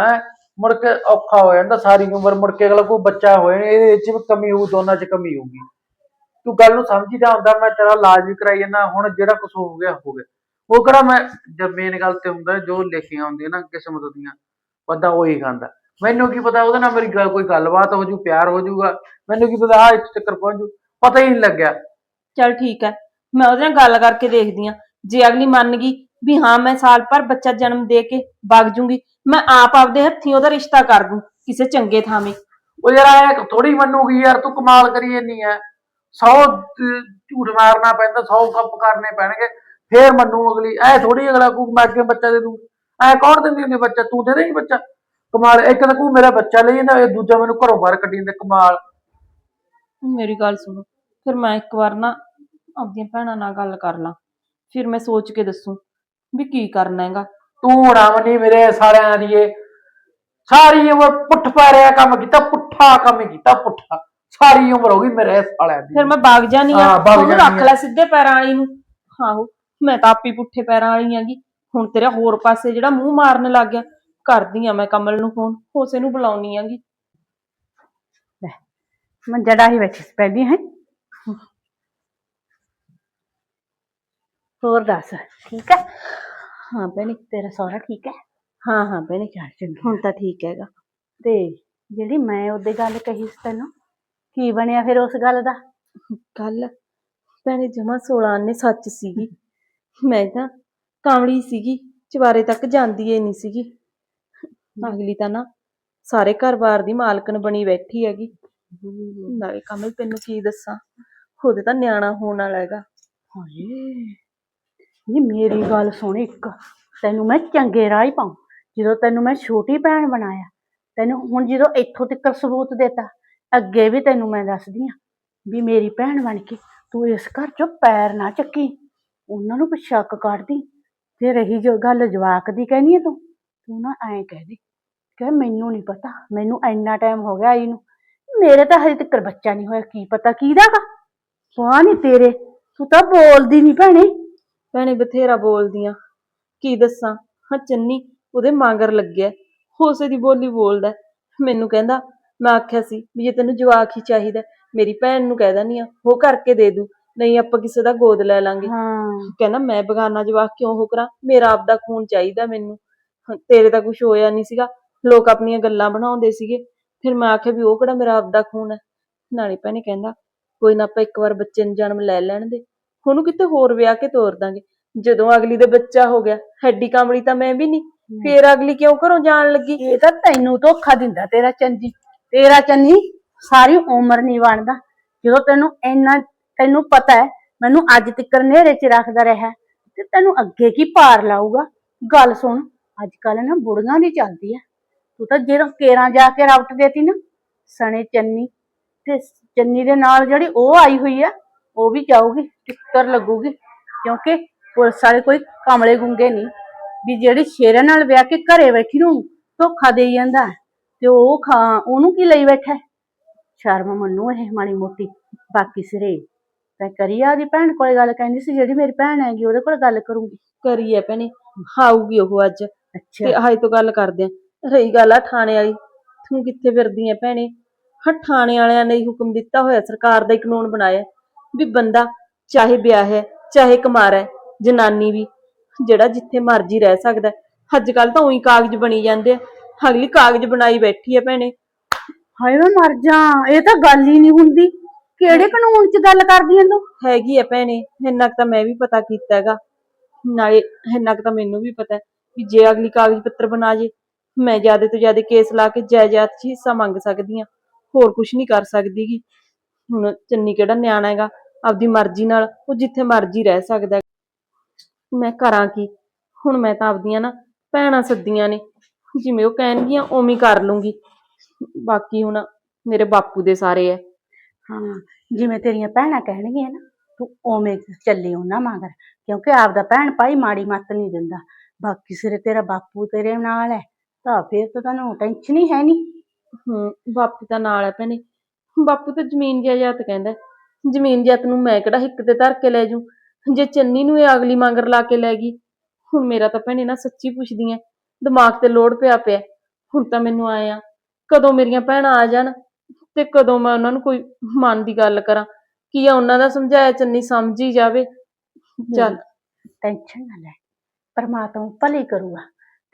ਹੈ? ਮੁੜ ਕੇ ਔਖਾ ਹੋ ਜਾਂਦਾ ਸਾਰੀ ਉਮਰ। ਮੁੜ ਕੇ ਅਗਲਾ ਕੋਈ ਬੱਚਾ ਹੋਏ, ਇਹਦੇ ਵਿੱਚ ਵੀ ਕਮੀ ਹੋਊ, ਦੋਨਾਂ 'ਚ ਕਮੀ ਹੋਊਗੀ। ਤੂੰ ਗੱਲ ਨੂੰ ਸਮਝੀਦਾ ਹੁੰਦਾ ਮੈਂ ਤੇਰਾ ਇਲਾਜ ਵੀ ਕਰਾਈ ਜਾਂਦਾ ਹੁਣ ਜਿਹੜਾ ਕੁਝ ਹੋ ਗਿਆ ਹੋ ਗਿਆ। ਉਹ ਕਿਹੜਾ ਮੈਂ ਜਦ ਮੇਨ ਗੱਲ ਤੇ ਹੁੰਦਾ ਜੋ ਲਿਖੀਆਂ ਹੁੰਦੀਆਂ ਨਾ ਕਿਸਮਤ ਦੀਆਂ ਬੰਦਾ ਉਹੀ ਖਾਂਦਾ। ਮੈਨੂੰ ਕੀ ਪਤਾ ਉਹਦੇ ਨਾਲ ਮੇਰੀ ਗੱਲ ਕੋਈ ਗੱਲਬਾਤ ਹੋ ਜੂ ਪਿਆਰ ਹੋ ਜਾਊਗਾ ਮੈਨੂੰ ਕੀ ਪਤਾ ਆ ਇੱਥੇ ਤੱਕ ਪਹੁੰਚ ਜੂ ਪਤਾ ਹੀ ਨਹੀਂ ਲੱਗਿਆ। ਚਲ ਠੀਕ ਹੈ ਮੈਂ ਉਹਦੇ ਨਾਲ ਗੱਲ ਕਰਕੇ ਦੇਖਦੀ ਆ ਜੇ ਅਗਲੀ ਮੰਨ ਗਈ ਵੀ ਹਾਂ ਮੈਂ ਸਾਲ ਭਰ ਬੱਚਾ ਜਨਮ ਦੇ ਕੇ ਵਗ ਜੂੰਗੀ ਮੈਂ ਆਪ ਆਪਦੇ ਹੱਥੀਂ ਉਹਦਾ ਰਿਸ਼ਤਾ ਕਰ ਦੂੰ ਕਿਸੇ ਚੰਗੇ ਥਾਵੇਂ ਉਹ ਯਾਰ ਐ ਥੋੜੀ ਮੰਨੂਗੀ ਯਾਰ ਤੂੰ ਕਮਾਲ ਕਰੀ ਜੰਨੀ ਐ ਸੌ ਤ- ਝੂਠ ਮਾਰਨਾ ਪੈਂਦਾ ਸੌ ਕੱਪ ਕਰਨੇ ਪੈਣਗੇ ਫੇਰ ਮੰਨੂ ਅਗਲੀ ਐ ਥੋੜੀ ਅਗਲਾ ਕੂ ਮੈਂ ਅੱਗੇ ਬੱਚਾ ਦੇ ਦੂੰ। ਐ ਕੌਣ ਦਿੰਦੀ ਹੁੰਦੀ ਬੱਚਾ? ਤੂੰ ਦੇ ਦੇਂਗੀ ਬੱਚਾ? ਕਮਾਲ ਇੱਕ ਤਾਂ ਕੂ ਮੇਰਾ ਬੱਚਾ ਲਈ ਜਾਂਦਾ ਇਹ ਦੂਜਾ ਮੈਨੂੰ ਘਰੋਂ ਬਾਹਰ ਕੱਢੀ ਜਾਂਦਾ ਕਮਾਲ। ਮੇਰੀ ਗੱਲ ਸੁਣੋ ਫਿਰ ਮੈਂ ਇੱਕ ਵਾਰ ਨਾ ਆਪਦੀਆਂ ਭੈਣਾਂ ਨਾਲ ਗੱਲ ਕਰ ਲਾਂ ਫਿਰ ਮੈਂ ਸੋਚ ਕੇ ਦੱਸੂ ਵੀ ਕੀ ਕਰਨਾ ਹੈਗਾ। ਤੂੰ ਰਾਮਨੀ ਮੇਰੇ ਸਾਰਿਆਂ ਦੀ ਏ ਸਾਰੀ ਉਮਰ ਪੁੱਠ ਪਾਰਿਆ ਕੰਮ ਕੀਤਾ ਪੁੱਠਾ ਕੰਮ ਕੀਤਾ ਪੁੱਠਾ। ਸਾਰੀ ਉਮਰ ਹੋ ਗਈ ਮੇਰੇ ਸਾਲਿਆਂ ਦੀ। ਫਿਰ ਮੈਂ ਬਾਗ ਜਾਨੀ ਆ। ਹਾਂ, ਵਗ ਉਹਨੂੰ ਜਾਨੀ ਰੱਖ ਆਂ। ਲੈ ਸਿੱਧੇ ਪੈਰਾਂ ਵਾਲੀ ਨੂੰ। ਆਹੋ ਮੈਂ ਤਾਂ ਆਪੀ ਪੁੱਠੇ ਪੈਰਾਂ ਵਾਲੀ ਆਂਗੀ ਹੁਣ ਤੇਰੇ ਹੋਰ ਪਾਸੇ ਜਿਹੜਾ ਮੂੰਹ ਮਾਰਨ ਲੱਗ ਗਿਆ ਕਰਦੀ ਆ ਮੈਂ ਕਮਲ ਨੂੰ ਫੋਨ ਉਸੇ ਨੂੰ ਬੁਲਾਉਣੀ ਆਂਗੀ ਮੰਜਾ ਡਾਹੀ ਬੈਠੀ ਸੀ ਪਹਿਲੀ ਹੈ? ਹੋਰ ਦੱਸ ਠੀਕ ਹੈ ਹਾਂ ਭੈਣੇ ਤੇਰਾ ਸਹੁਰਾ ਠੀਕ ਹੈ ਹਾਂ ਹਾਂ ਭੈਣੇ ਚੱਲ ਚੰਗੀ ਹੁਣ ਤਾਂ ਠੀਕ ਹੈਗਾ। ਤੇ ਜਿਹੜੀ ਮੈਂ ਉਹਦੇ ਗੱਲ ਕਹੀ ਸੀ ਤੈਨੂੰ ਕੀ ਬਣਿਆ ਫਿਰ ਉਸ ਗੱਲ ਦਾ? ਕੱਲ ਭੈਣੇ ਜਮਾ 16 ਆਨੇ ਸੱਚ ਸੀਗੀ। ਮੈਂ ਤਾਂ ਕਾਮੜੀ ਸੀਗੀ ਚਵਾਰੇ ਤੱਕ ਜਾਂਦੀ ਏ ਨਹੀਂ ਸੀਗੀ। ਅਗਲੀ ਤਾਂ ਨਾ ਸਾਰੇ ਘਰ-ਬਾਰ ਦੀ ਮਾਲਕਣ ਬਣੀ ਬੈਠੀ ਹੈਗੀ। ਨਾਲੇ ਕਮਲ ਤੈਨੂੰ ਕੀ ਦੱਸਾਂ? ਉਹਦੇ ਤਾਂ ਨਿਆਣਾ ਹੋਣ ਵਾਲਾ ਹੈਗਾ। ਹਾਏ ਨੀ ਮੇਰੀ ਗੱਲ ਸੁਣ ਇੱਕ। ਤੈਨੂੰ ਮੈਂ ਚੰਗੇ ਰਾਹ ਹੀ ਪਾਉਂ। ਜਦੋਂ ਤੈਨੂੰ ਮੈਂ ਛੋਟੀ ਭੈਣ ਬਣਾਇਆ ਤੈਨੂੰ ਹੁਣ ਜਦੋਂ ਇੱਥੋਂ ਤੱਕ ਸਬੂਤ ਦਿੱਤਾ ਅੱਗੇ ਵੀ ਤੈਨੂੰ ਮੈਂ ਦੱਸਦੀ ਆ ਵੀ ਮੇਰੀ ਭੈਣ ਬਣ ਕੇ ਤੂੰ ਇਸ ਘਰ ਚੋਂ ਪੈਰ ਨਾ ਚੱਕੀ। ਉਹਨਾਂ ਨੂੰ ਸ਼ੱਕ ਕੱਢਦੀ। ਤੇ ਰਹੀ ਜੋ ਗੱਲ ਜਵਾਕ ਦੀ ਕਹਿਨੀ ਹੈ ਤੂੰ ਤੂੰ ਨਾ ਐਂ ਕਹਿ ਦੇ ਕਿ ਮੈਨੂੰ ਨਹੀਂ ਪਤਾ, ਮੈਨੂੰ ਇੰਨਾ ਟਾਈਮ ਹੋ ਗਿਆ ਆਈ ਨੂੰ। ਮੇਰੇ ਤਾਂ ਹਜੇ ਤੱਕ ਬੱਚਾ ਨਹੀਂ ਹੋਇਆ, ਕੀ ਪਤਾ ਕਿਹਦਾ ਗਾ? ਸੁਆ ਨਹੀਂ ਤੇਰੇ, ਤੂੰ ਤਾਂ ਬੋਲਦੀ ਨਹੀਂ ਭੈਣੇ। ਭੈਣੇ ਬਥੇਰਾ ਬੋਲਦੀਆਂ, ਕੀ ਦੱਸਾਂ? ਹਾਂ ਚੰਨੀ, ਉਹਦੇ ਮਾਂਗਰ ਲੱਗਿਆ ਹੋਸੇ ਦੀ ਬੋਲੀ ਬੋਲਦਾ। ਮੈਨੂੰ ਕਹਿੰਦਾ ਮੈਂ ਆਖਿਆ ਸੀ ਵੀ ਜੇ ਤੈਨੂੰ ਜਵਾਕ ਹੀ ਚਾਹੀਦਾ ਮੇਰੀ ਭੈਣ ਨੂੰ ਕਹਿ ਦਿੰਦੀ ਆ ਉਹ ਕਰਕੇ ਦੇ ਦੂ ਨਹੀਂ ਆਪਾਂ ਕਿਸੇ ਦਾ ਗੋਦ ਲੈ ਲਾਂਗੇ। ਹਾਂ। ਕਹਿੰਦਾ ਮੈਂ ਬਗਾਨਾ ਜਵਾਕ ਕਿਉਂ ਹੋ ਕਰਾਂ? ਮੇਰਾ ਆਪਦਾ ਖੂਨ ਚਾਹੀਦਾ ਮੈਨੂੰ। ਤੇਰੇ ਤਾਂ ਕੁਝ ਹੋਇਆ ਨਹੀਂ ਸੀਗਾ। ਲੋਕ ਆਪਣੀਆਂ ਗੱਲਾਂ ਬਣਾਉਂਦੇ ਸੀਗੇ। ਫਿਰ ਮੈਂ ਆਖਿਆ ਵੀ ਉਹ ਕਿਹੜਾ ਮੇਰਾ ਆਪਦਾ ਖੂਨ ਹੈ? ਨਾਲੇ ਭੈਣੇ ਕਹਿੰਦਾ ਕੋਈ ਨਾ ਆਪਾਂ ਇੱਕ ਵਾਰ ਬੱਚੇ ਨੂੰ ਜਨਮ ਲੈ ਲੈਣ ਦੇ। ਉਹਨੂੰ ਕਿਤੇ ਹੋਰ ਵਿਆਹ ਕੇ ਤੋਰ ਦਾਂਗੇ। ਜਦੋਂ ਅਗਲੀ ਦੇ ਬੱਚਾ ਹੋ ਗਿਆ ਹੈਡੀ ਕਾਮੜੀ ਤਾਂ ਮੈਂ ਵੀ ਨਹੀਂ। ਫੇਰ ਅਗਲੀ ਕਿਉਂ ਘਰੋਂ ਜਾਣ ਲੱਗੀ? ਇਹ ਤਾਂ ਤੈਨੂੰ ਧੋਖਾ ਦਿੰਦਾ ਤੇਰਾ ਚੰਦੀ ਤੇਰਾ ਚੰਨੀ ਸਾਰੀ ਉਮਰ ਨਹੀਂ ਬਣਦਾ। ਜਦੋਂ ਤੈਨੂੰ ਇੰਨਾ, ਤੈਨੂੰ ਪਤਾ ਹੈ, ਮੈਨੂੰ ਅੱਜ ਤੱਕ ਨੇਰੇ 'ਚ ਰੱਖਦਾ ਰਿਹਾ ਤੇ ਤੈਨੂੰ ਅੱਗੇ ਕੀ ਪਾਰ ਲਾਊਗਾ? ਗੱਲ ਸੁਣ ਅੱਜ ਕੱਲ ਨਾ ਬੁੜੀਆਂ ਦੀ ਚੱਲਦੀ ਆ ਤੂੰ ਤਾਂ ਜਿਹੜਾ ਕੇਰਾਂ ਜਾ ਕੇ ਰਵਟ ਦੇਤੀ ਨਾ, ਸਣੇ ਚੰਨੀ, ਤੇ ਚੰਨੀ ਦੇ ਨਾਲ ਜਿਹੜੀ ਉਹ ਆਈ ਹੋਈ ਆ ਉਹ ਵੀ ਜਾਊਗੀ, ਟਿੱਕਰ ਲੱਗੂਗੀ, ਕਿਉਂਕਿ ਪੁਲਿਸ ਵਾਲੇ ਕੋਈ ਕਮਲੇ ਗੁੰਗੇ ਨਹੀਂ, ਵੀ ਜਿਹੜੀ ਸ਼ੇਰਾਂ ਨਾਲ ਵਿਆਹ ਕੇ ਘਰੇ ਬੈਠੀ ਨੂੰ ਧੋਖਾ ਦੇਈ ਜਾਂਦਾ ਤੇ ਉਹ ਖਾ ਉਹਨੂੰ ਕੀ ਲਈ ਬੈਠਾ? ਸ਼ਰਮ ਮੰਨੂ ਇਹ ਮਾੜੀ ਮੋਟੀ ਬਾਕੀ ਸਿਰੇ। ਮੈਂ ਕਰੀ ਆ ਦੀ ਭੈਣ ਕੋਲੇ ਗੱਲ ਕਹਿੰਦੀ ਸੀ ਜਿਹੜੀ ਮੇਰੀ ਭੈਣ ਹੈਗੀ ਉਹਦੇ ਕੋਲ ਗੱਲ ਕਰੂੰਗੀ। ਕਰੀ ਐ ਭੈਣੇ ਆਊਗੀ ਉਹ ਅੱਜ। ਅੱਛਾ। ਤੇ ਹਾਈ ਤੋਂ ਗੱਲ ਕਰਦੇ ਆ। ਰਹੀ ਗੱਲ ਆ ਥਾਣੇ ਵਾਲੀ। ਤੂੰ ਕਿੱਥੇ ਫਿਰਦੀ ਐ ਭੈਣੇ? ਹਾਂ ਥਾਣੇ ਵਾਲਿਆਂ ਨੇ ਹੁਕਮ ਦਿੱਤਾ ਹੋਇਆ ਸਰਕਾਰ ਦਾ ਹੀ ਕਾਨੂੰਨ ਬਣਾਇਆ। ਵੀ ਬੰਦਾ ਚਾਹੇ ਵਿਆਹ ਹੈ ਚਾਹੇ ਕੁਮਾਰ ਹੈ ਜਨਾਨੀ ਵੀ ਜਿਹੜਾ ਜਿੱਥੇ ਮਰਜ਼ੀ ਰਹਿ ਸਕਦਾ। ਅੱਜ ਕੱਲ ਤਾਂ ਉਹੀ ਕਾਗਜ਼ ਬਣੀ ਜਾਂਦੇ ਆ। ਅਗਲੀ ਕਾਗਜ਼ ਬਣਾਈ ਬੈਠੀ ਐ ਭੈਣੇ। ਹਾਏ ਮੈਂ ਮਰ ਜਾ ਇਹ ਤਾਂ ਗੱਲ ਹੀ ਨਹੀਂ ਹੁੰਦੀ। ਕਿਹੜੇ ਕਾਨੂੰਨ 'ਚ ਗੱਲ ਕਰਦੀ ਆਂ ਤੂੰ? ਹੈਗੀ ਐ ਭੈਣੇ ਇੰਨਾ ਕੁ ਤਾਂ ਮੈਂ ਵੀ ਪਤਾ ਕੀਤਾ ਹੈਗਾ। ਨਾਲੇ ਇੰਨਾ ਕੁ ਤਾਂ ਮੈਨੂੰ ਵੀ ਪਤਾ ਹੈ ਵੀ ਜੇ ਅਗਲੀ ਕਾਗਜ਼ ਪੱਤਰ ਬਣਾ ਜੇ ਮੈਂ ਜ਼ਿਆਦਾ ਤੋਂ ਜ਼ਿਆਦਾ ਕੇਸ ਲਾ ਕੇ ਜਾਇਦਾਦ 'ਚ ਹਿੱਸਾ ਮੰਗ ਸਕਦੀ ਆ। ਹੋਰ ਕੁਝ ਨਹੀਂ ਕਰ ਸਕਦੀ ਗੀ ਹੁਣ ਚੰਨੀ ਕਿਹੜਾ ਨਿਆਣਾ ਹੈਗਾ ਆਪਦੀ ਮਰਜ਼ੀ ਨਾਲ ਉਹ ਜਿੱਥੇ ਮਰਜ਼ੀ ਰਹਿ ਸਕਦਾ ਹੈ। ਮੈਂ ਕਰਾਂ ਕੀ? ਹੁਣ ਮੈਂ ਤਾਂ ਆਪਦੀਆਂ ਨਾ ਭੈਣਾਂ ਸੱਦੀਆਂ ਨੇ। ਜਿਵੇਂ ਉਹ ਕਹਿਣਗੀਆਂ ਉਵੇਂ ਹੀ ਕਰ ਲੂੰਗੀ। ਬਾਕੀ ਹੁਣ ਮੇਰੇ ਬਾਪੂ ਦੇ ਸਾਰੇ ਐ। ਹਾਂ ਜਿਵੇਂ ਤੇਰੀਆਂ ਭੈਣਾਂ ਕਹਿਣਗੀਆਂ ਨਾ ਤੂੰ ਉਵੇਂ ਚੱਲੀ ਉਹਨਾਂ ਮਗਰ ਕਿਉਂਕਿ ਆਪਦਾ ਭੈਣ ਭਾਈ ਮਾੜੀ ਮੱਤ ਨਹੀਂ ਦਿੰਦਾ। ਬਾਕੀ ਸਿਰੇ ਤੇਰਾ ਬਾਪੂ ਤੇਰੇ ਨਾਲ ਹੈ ਤਾਂ ਫਿਰ ਤਾਂ ਤੈਨੂੰ ਟੈਨਸ਼ਨ ਹੀ ਹੈ ਨਹੀਂ। ਹੂੰ ਬਾਪੂ ਤਾਂ ਨਾਲ ਹੈ ਭੈਣੇ। ਬਾਪੂ ਤਾਂ ਜ਼ਮੀਨ ਜਾਇਦਾਦ ਕਹਿੰਦਾ ਹੈ। ਜ਼ਮੀਨ ਜੱਤ ਨੂੰ ਮੈਂ ਕਿਹੜਾ ਹਿੱਕ ਤੇ ਧਰ ਕੇ ਲੈ ਜੂ ਜੇ ਚੰਨੀ ਨੂੰ ਇਹ ਅਗਲੀ ਮੰਗਰ ਲਾ ਕੇ ਲੈ ਗਈ ਹੁਣ ਮੇਰਾ ਤਾਂ ਭੈਣੇ ਨਾ ਸੱਚੀ ਪੁੱਛਦੀ ਐ। ਦਿਮਾਗ ਤੇ ਲੋਡ ਪਿਆ ਪਿਆ। ਹੁਣ ਤਾਂ ਮੈਨੂੰ ਆਇਆ ਕਦੋਂ ਮੇਰੀਆਂ ਭੈਣਾਂ ਆ ਜਾਣ ਤੇ ਕਦੋਂ ਮੈਂ ਉਹਨਾਂ ਨੂੰ ਕੋਈ ਮਨ ਦੀ ਗੱਲ ਕਰਾਂ। ਕੀ ਆ ਉਹਨਾਂ ਦਾ ਸਮਝਾਇਆ ਚੰਨੀ ਸਮਝ ਹੀ ਜਾਵੇ? ਚੱਲ। ਟੈਨਸ਼ਨ ਨਾ ਲੈ। ਪਰਮਾਤਮਾ ਭਲੇ ਕਰੂਗਾ।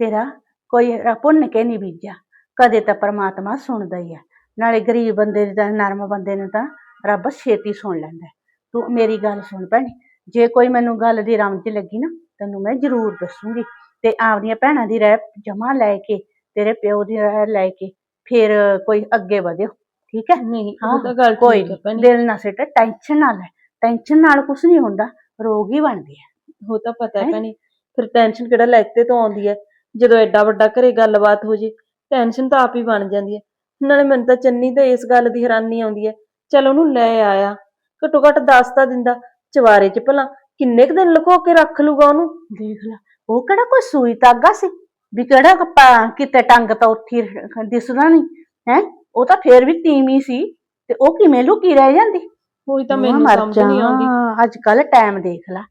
ਤੇਰਾ ਕੋਈ ਪੁੰਨ ਕੇ ਨਹੀਂ ਬੀਜਿਆ। ਕਦੇ ਤਾਂ ਪਰਮਾਤਮਾ ਸੁਣਦਾ ਹੀ ਆ। ਨਾਲੇ ਗਰੀਬ ਬੰਦੇ ਦੀ ਤਾਂ ਨਰਮ ਬੰਦੇ ਨੂੰ ਤਾਂ ਰੱਬ ਛੇਤੀ ਸੁਣ ਲੈਂਦਾ ਹੈ। ਤੂੰ ਮੇਰੀ ਗੱਲ ਸੁਣ ਭੈਣੇ। ਜੇ ਕੋਈ ਮੈਨੂੰ ਗੱਲ ਦੀ ਰਮਜ ਲੱਗੀ ਨਾ ਤੈਨੂੰ ਮੈਂ ਜ਼ਰੂਰ ਦੱਸੂਗੀ। ਤੇ ਆਪਦੀਆਂ ਭੈਣਾਂ ਦੀ ਰਹਿ ਜਮਾ ਲੈ ਕੇ ਤੇਰੇ ਪਿਓ ਦੀ ਰਹਿ ਲੈ ਕੇ ਫਿਰ ਕੋਈ ਅੱਗੇ ਵਧਿਓ ਠੀਕ ਹੈ? ਨਹੀਂ ਹਾਂ, ਉਹ ਤਾਂ ਗੱਲ ਕੋਈ ਠੀਕ ਹੈ ਨੀ, ਭੈਣੇ। ਦਿਲ ਨਾ ਸਿੱਟ ਟੈਨਸ਼ਨ ਨਾ ਲੈ ਟੈਨਸ਼ਨ ਨਾਲ ਕੁਝ ਨਹੀਂ ਹੁੰਦਾ ਰੋਗ ਹੀ ਬਣਦੇ ਆ। ਉਹ ਤਾਂ ਪਤਾ ਹੈ ਹੈਂ? ਭੈਣੇ ਫਿਰ ਟੈਨਸ਼ਨ ਕਿਹੜਾ ਲੈਤੇ ਤੋਂ ਆਉਂਦੀ ਹੈ? ਜਦੋਂ ਐਡਾ ਵੱਡਾ ਘਰੇ ਗੱਲਬਾਤ ਹੋ ਜੇ ਟੈਨਸ਼ਨ ਤਾਂ ਆਪ ਹੀ ਬਣ ਜਾਂਦੀ ਹੈ। ਨਾਲੇ ਮੈਨੂੰ ਤਾਂ ਚੰਨੀ ਤੇ ਇਸ ਗੱਲ ਦੀ ਹੈਰਾਨੀ ਆਉਂਦੀ ਹੈ ਚਲ ਉਹਨੂੰ ਲੈ ਆਇਆ। ਘੱਟੋ ਘੱਟ ਦੱਸ ਤਾਂ ਦਿੰਦਾ ਚਵਾਰੇ 'ਚ ਭਲਾ ਕਿੰਨੇ ਕੁ ਦਿਨ ਲੁਕੋ ਕੇ ਰੱਖ ਲੂਗਾ ਉਹਨੂੰ? ਦੇਖ ਲੈ ਉਹ ਕਿਹੜਾ ਕੋਈ ਸੂਈ ਤਾਗਾ ਸੀ? ਵੀ ਕਿਹੜਾ ਕੱਪਾ ਕਿਤੇ ਟੰਗ ਤਾਂ ਉੱਥੇ ਹੀ ਦਿਸਦਾ ਨਹੀਂ ਹੈ? ਉਹ ਤਾਂ ਫੇਰ ਵੀ ਤੀਵੀਂ ਸੀ। ਤੇ ਉਹ ਕਿਵੇਂ ਲੁਕੀ ਰਹਿ ਜਾਂਦੀ? ਉਹੀ ਤਾਂ ਮੈਨੂੰ ਸਮਝ ਨਹੀਂ ਆਉਂਦੀ। ਅੱਜ ਕੱਲ ਟਾਈਮ ਦੇਖ ਲੈ।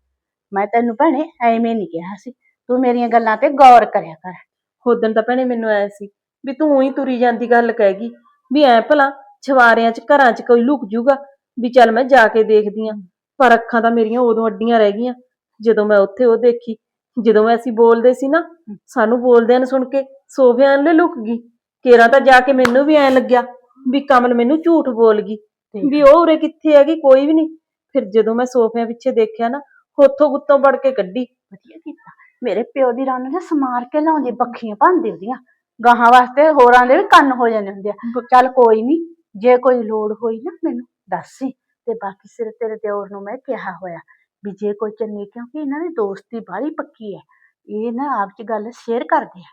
ਮੈਂ ਤੈਨੂੰ ਭੈਣੇ ਐਵੇਂ ਨਹੀਂ ਕਿਹਾ ਸੀ। ਤੂੰ ਮੇਰੀਆਂ ਗੱਲਾਂ ਤੇ ਗੌਰ ਕਰਿਆ ਕਰ। ਉਦੋਂ ਤਾਂ ਭੈਣੇ ਮੈਨੂੰ ਆਇਆ ਸੀ ਵੀ ਤੂੰ ਉਹੀ ਤੁਰੀ ਜਾਂਦੀ ਗੱਲ ਕਹਿਗੀ ਵੀ ਐ ਭਲਾ ਛਵਾਰਿਆਂ 'ਚ ਘਰਾਂ 'ਚ ਕੋਈ ਲੁਕ ਜੂਗਾ ਵੀ ਚੱਲ ਮੈਂ ਜਾ ਕੇ ਦੇਖਦੀ ਆਂ। ਪਰ ਅੱਖਾਂ ਤਾਂ ਮੇਰੀਆਂ ਉਦੋਂ ਅੱਡੀਆਂ ਰਹਿ ਗਈਆਂ। ਜਦੋਂ ਮੈਂ ਉੱਥੇ ਉਹ ਦੇਖੀ ਜਦੋਂ ਅਸੀਂ ਬੋਲਦੇ ਸੀ ਨਾ ਸਾਨੂੰ ਬੋਲਦਿਆਂ ਨੂੰ ਸੁਣ ਕੇ ਸੋਫਿਆਂ ਲੈ ਲੁਕ ਗਈ। ਕੇਰਾਂ ਤਾਂ ਜਾ ਕੇ ਮੈਨੂੰ ਵੀ ਐ ਲੱਗਿਆ ਵੀ ਕਮਲ ਮੈਨੂੰ ਝੂਠ ਬੋਲ ਗਈ ਵੀ ਉਹ ਉਰੇ ਕਿੱਥੇ ਹੈਗੀ ਕੋਈ ਵੀ ਨਹੀਂ। ਫਿਰ ਜਦੋਂ ਮੈਂ ਸੋਫਿਆਂ ਪਿੱਛੇ ਦੇਖਿਆ ਨਾ ਉੱਥੋਂ ਗੁੱਤੋਂ ਵੜ ਕੇ ਕੱਢੀ। ਵਧੀਆ ਕੀਤਾ। ਮੇਰੇ ਪਿਓ ਦੀ ਰੰਨ ਨੇ ਸਮਾਰ ਕੇ ਲਾਉਂਦੀ ਪੱਖੀਆਂ ਭੰਨਦੀ ਉਹਦੀਆਂ ਗਾਹਾਂ ਵਾਸਤੇ ਹੋਰਾਂ ਦੇ ਵੀ ਕੰਨ ਹੋ ਜਾਂਦੇ ਹੁੰਦੇ ਆ। ਚੱਲ ਕੋਈ ਨਹੀਂ ਜੇ ਕੋਈ ਲੋੜ ਹੋਈ ਨਾ ਮੈਨੂੰ ਦੱਸੀ ਤੇ ਬਾਕੀ ਸਿਰ ਤੇਰੇ ਦਿਓਰ ਨੂੰ ਮੈਂ ਕਿਹਾ ਹੋਇਆ। ਵੀ ਜੇ ਕੋਈ ਚੰਨੀ ਕਿਉਂਕਿ ਇਹਨਾਂ ਦੀ ਦੋਸਤੀ ਬਾਹਲੀ ਪੱਕੀ ਹੈ। ਇਹ ਨਾ ਆਪ ਚ ਗੱਲ ਸ਼ੇਅਰ ਕਰਦੇ ਆ।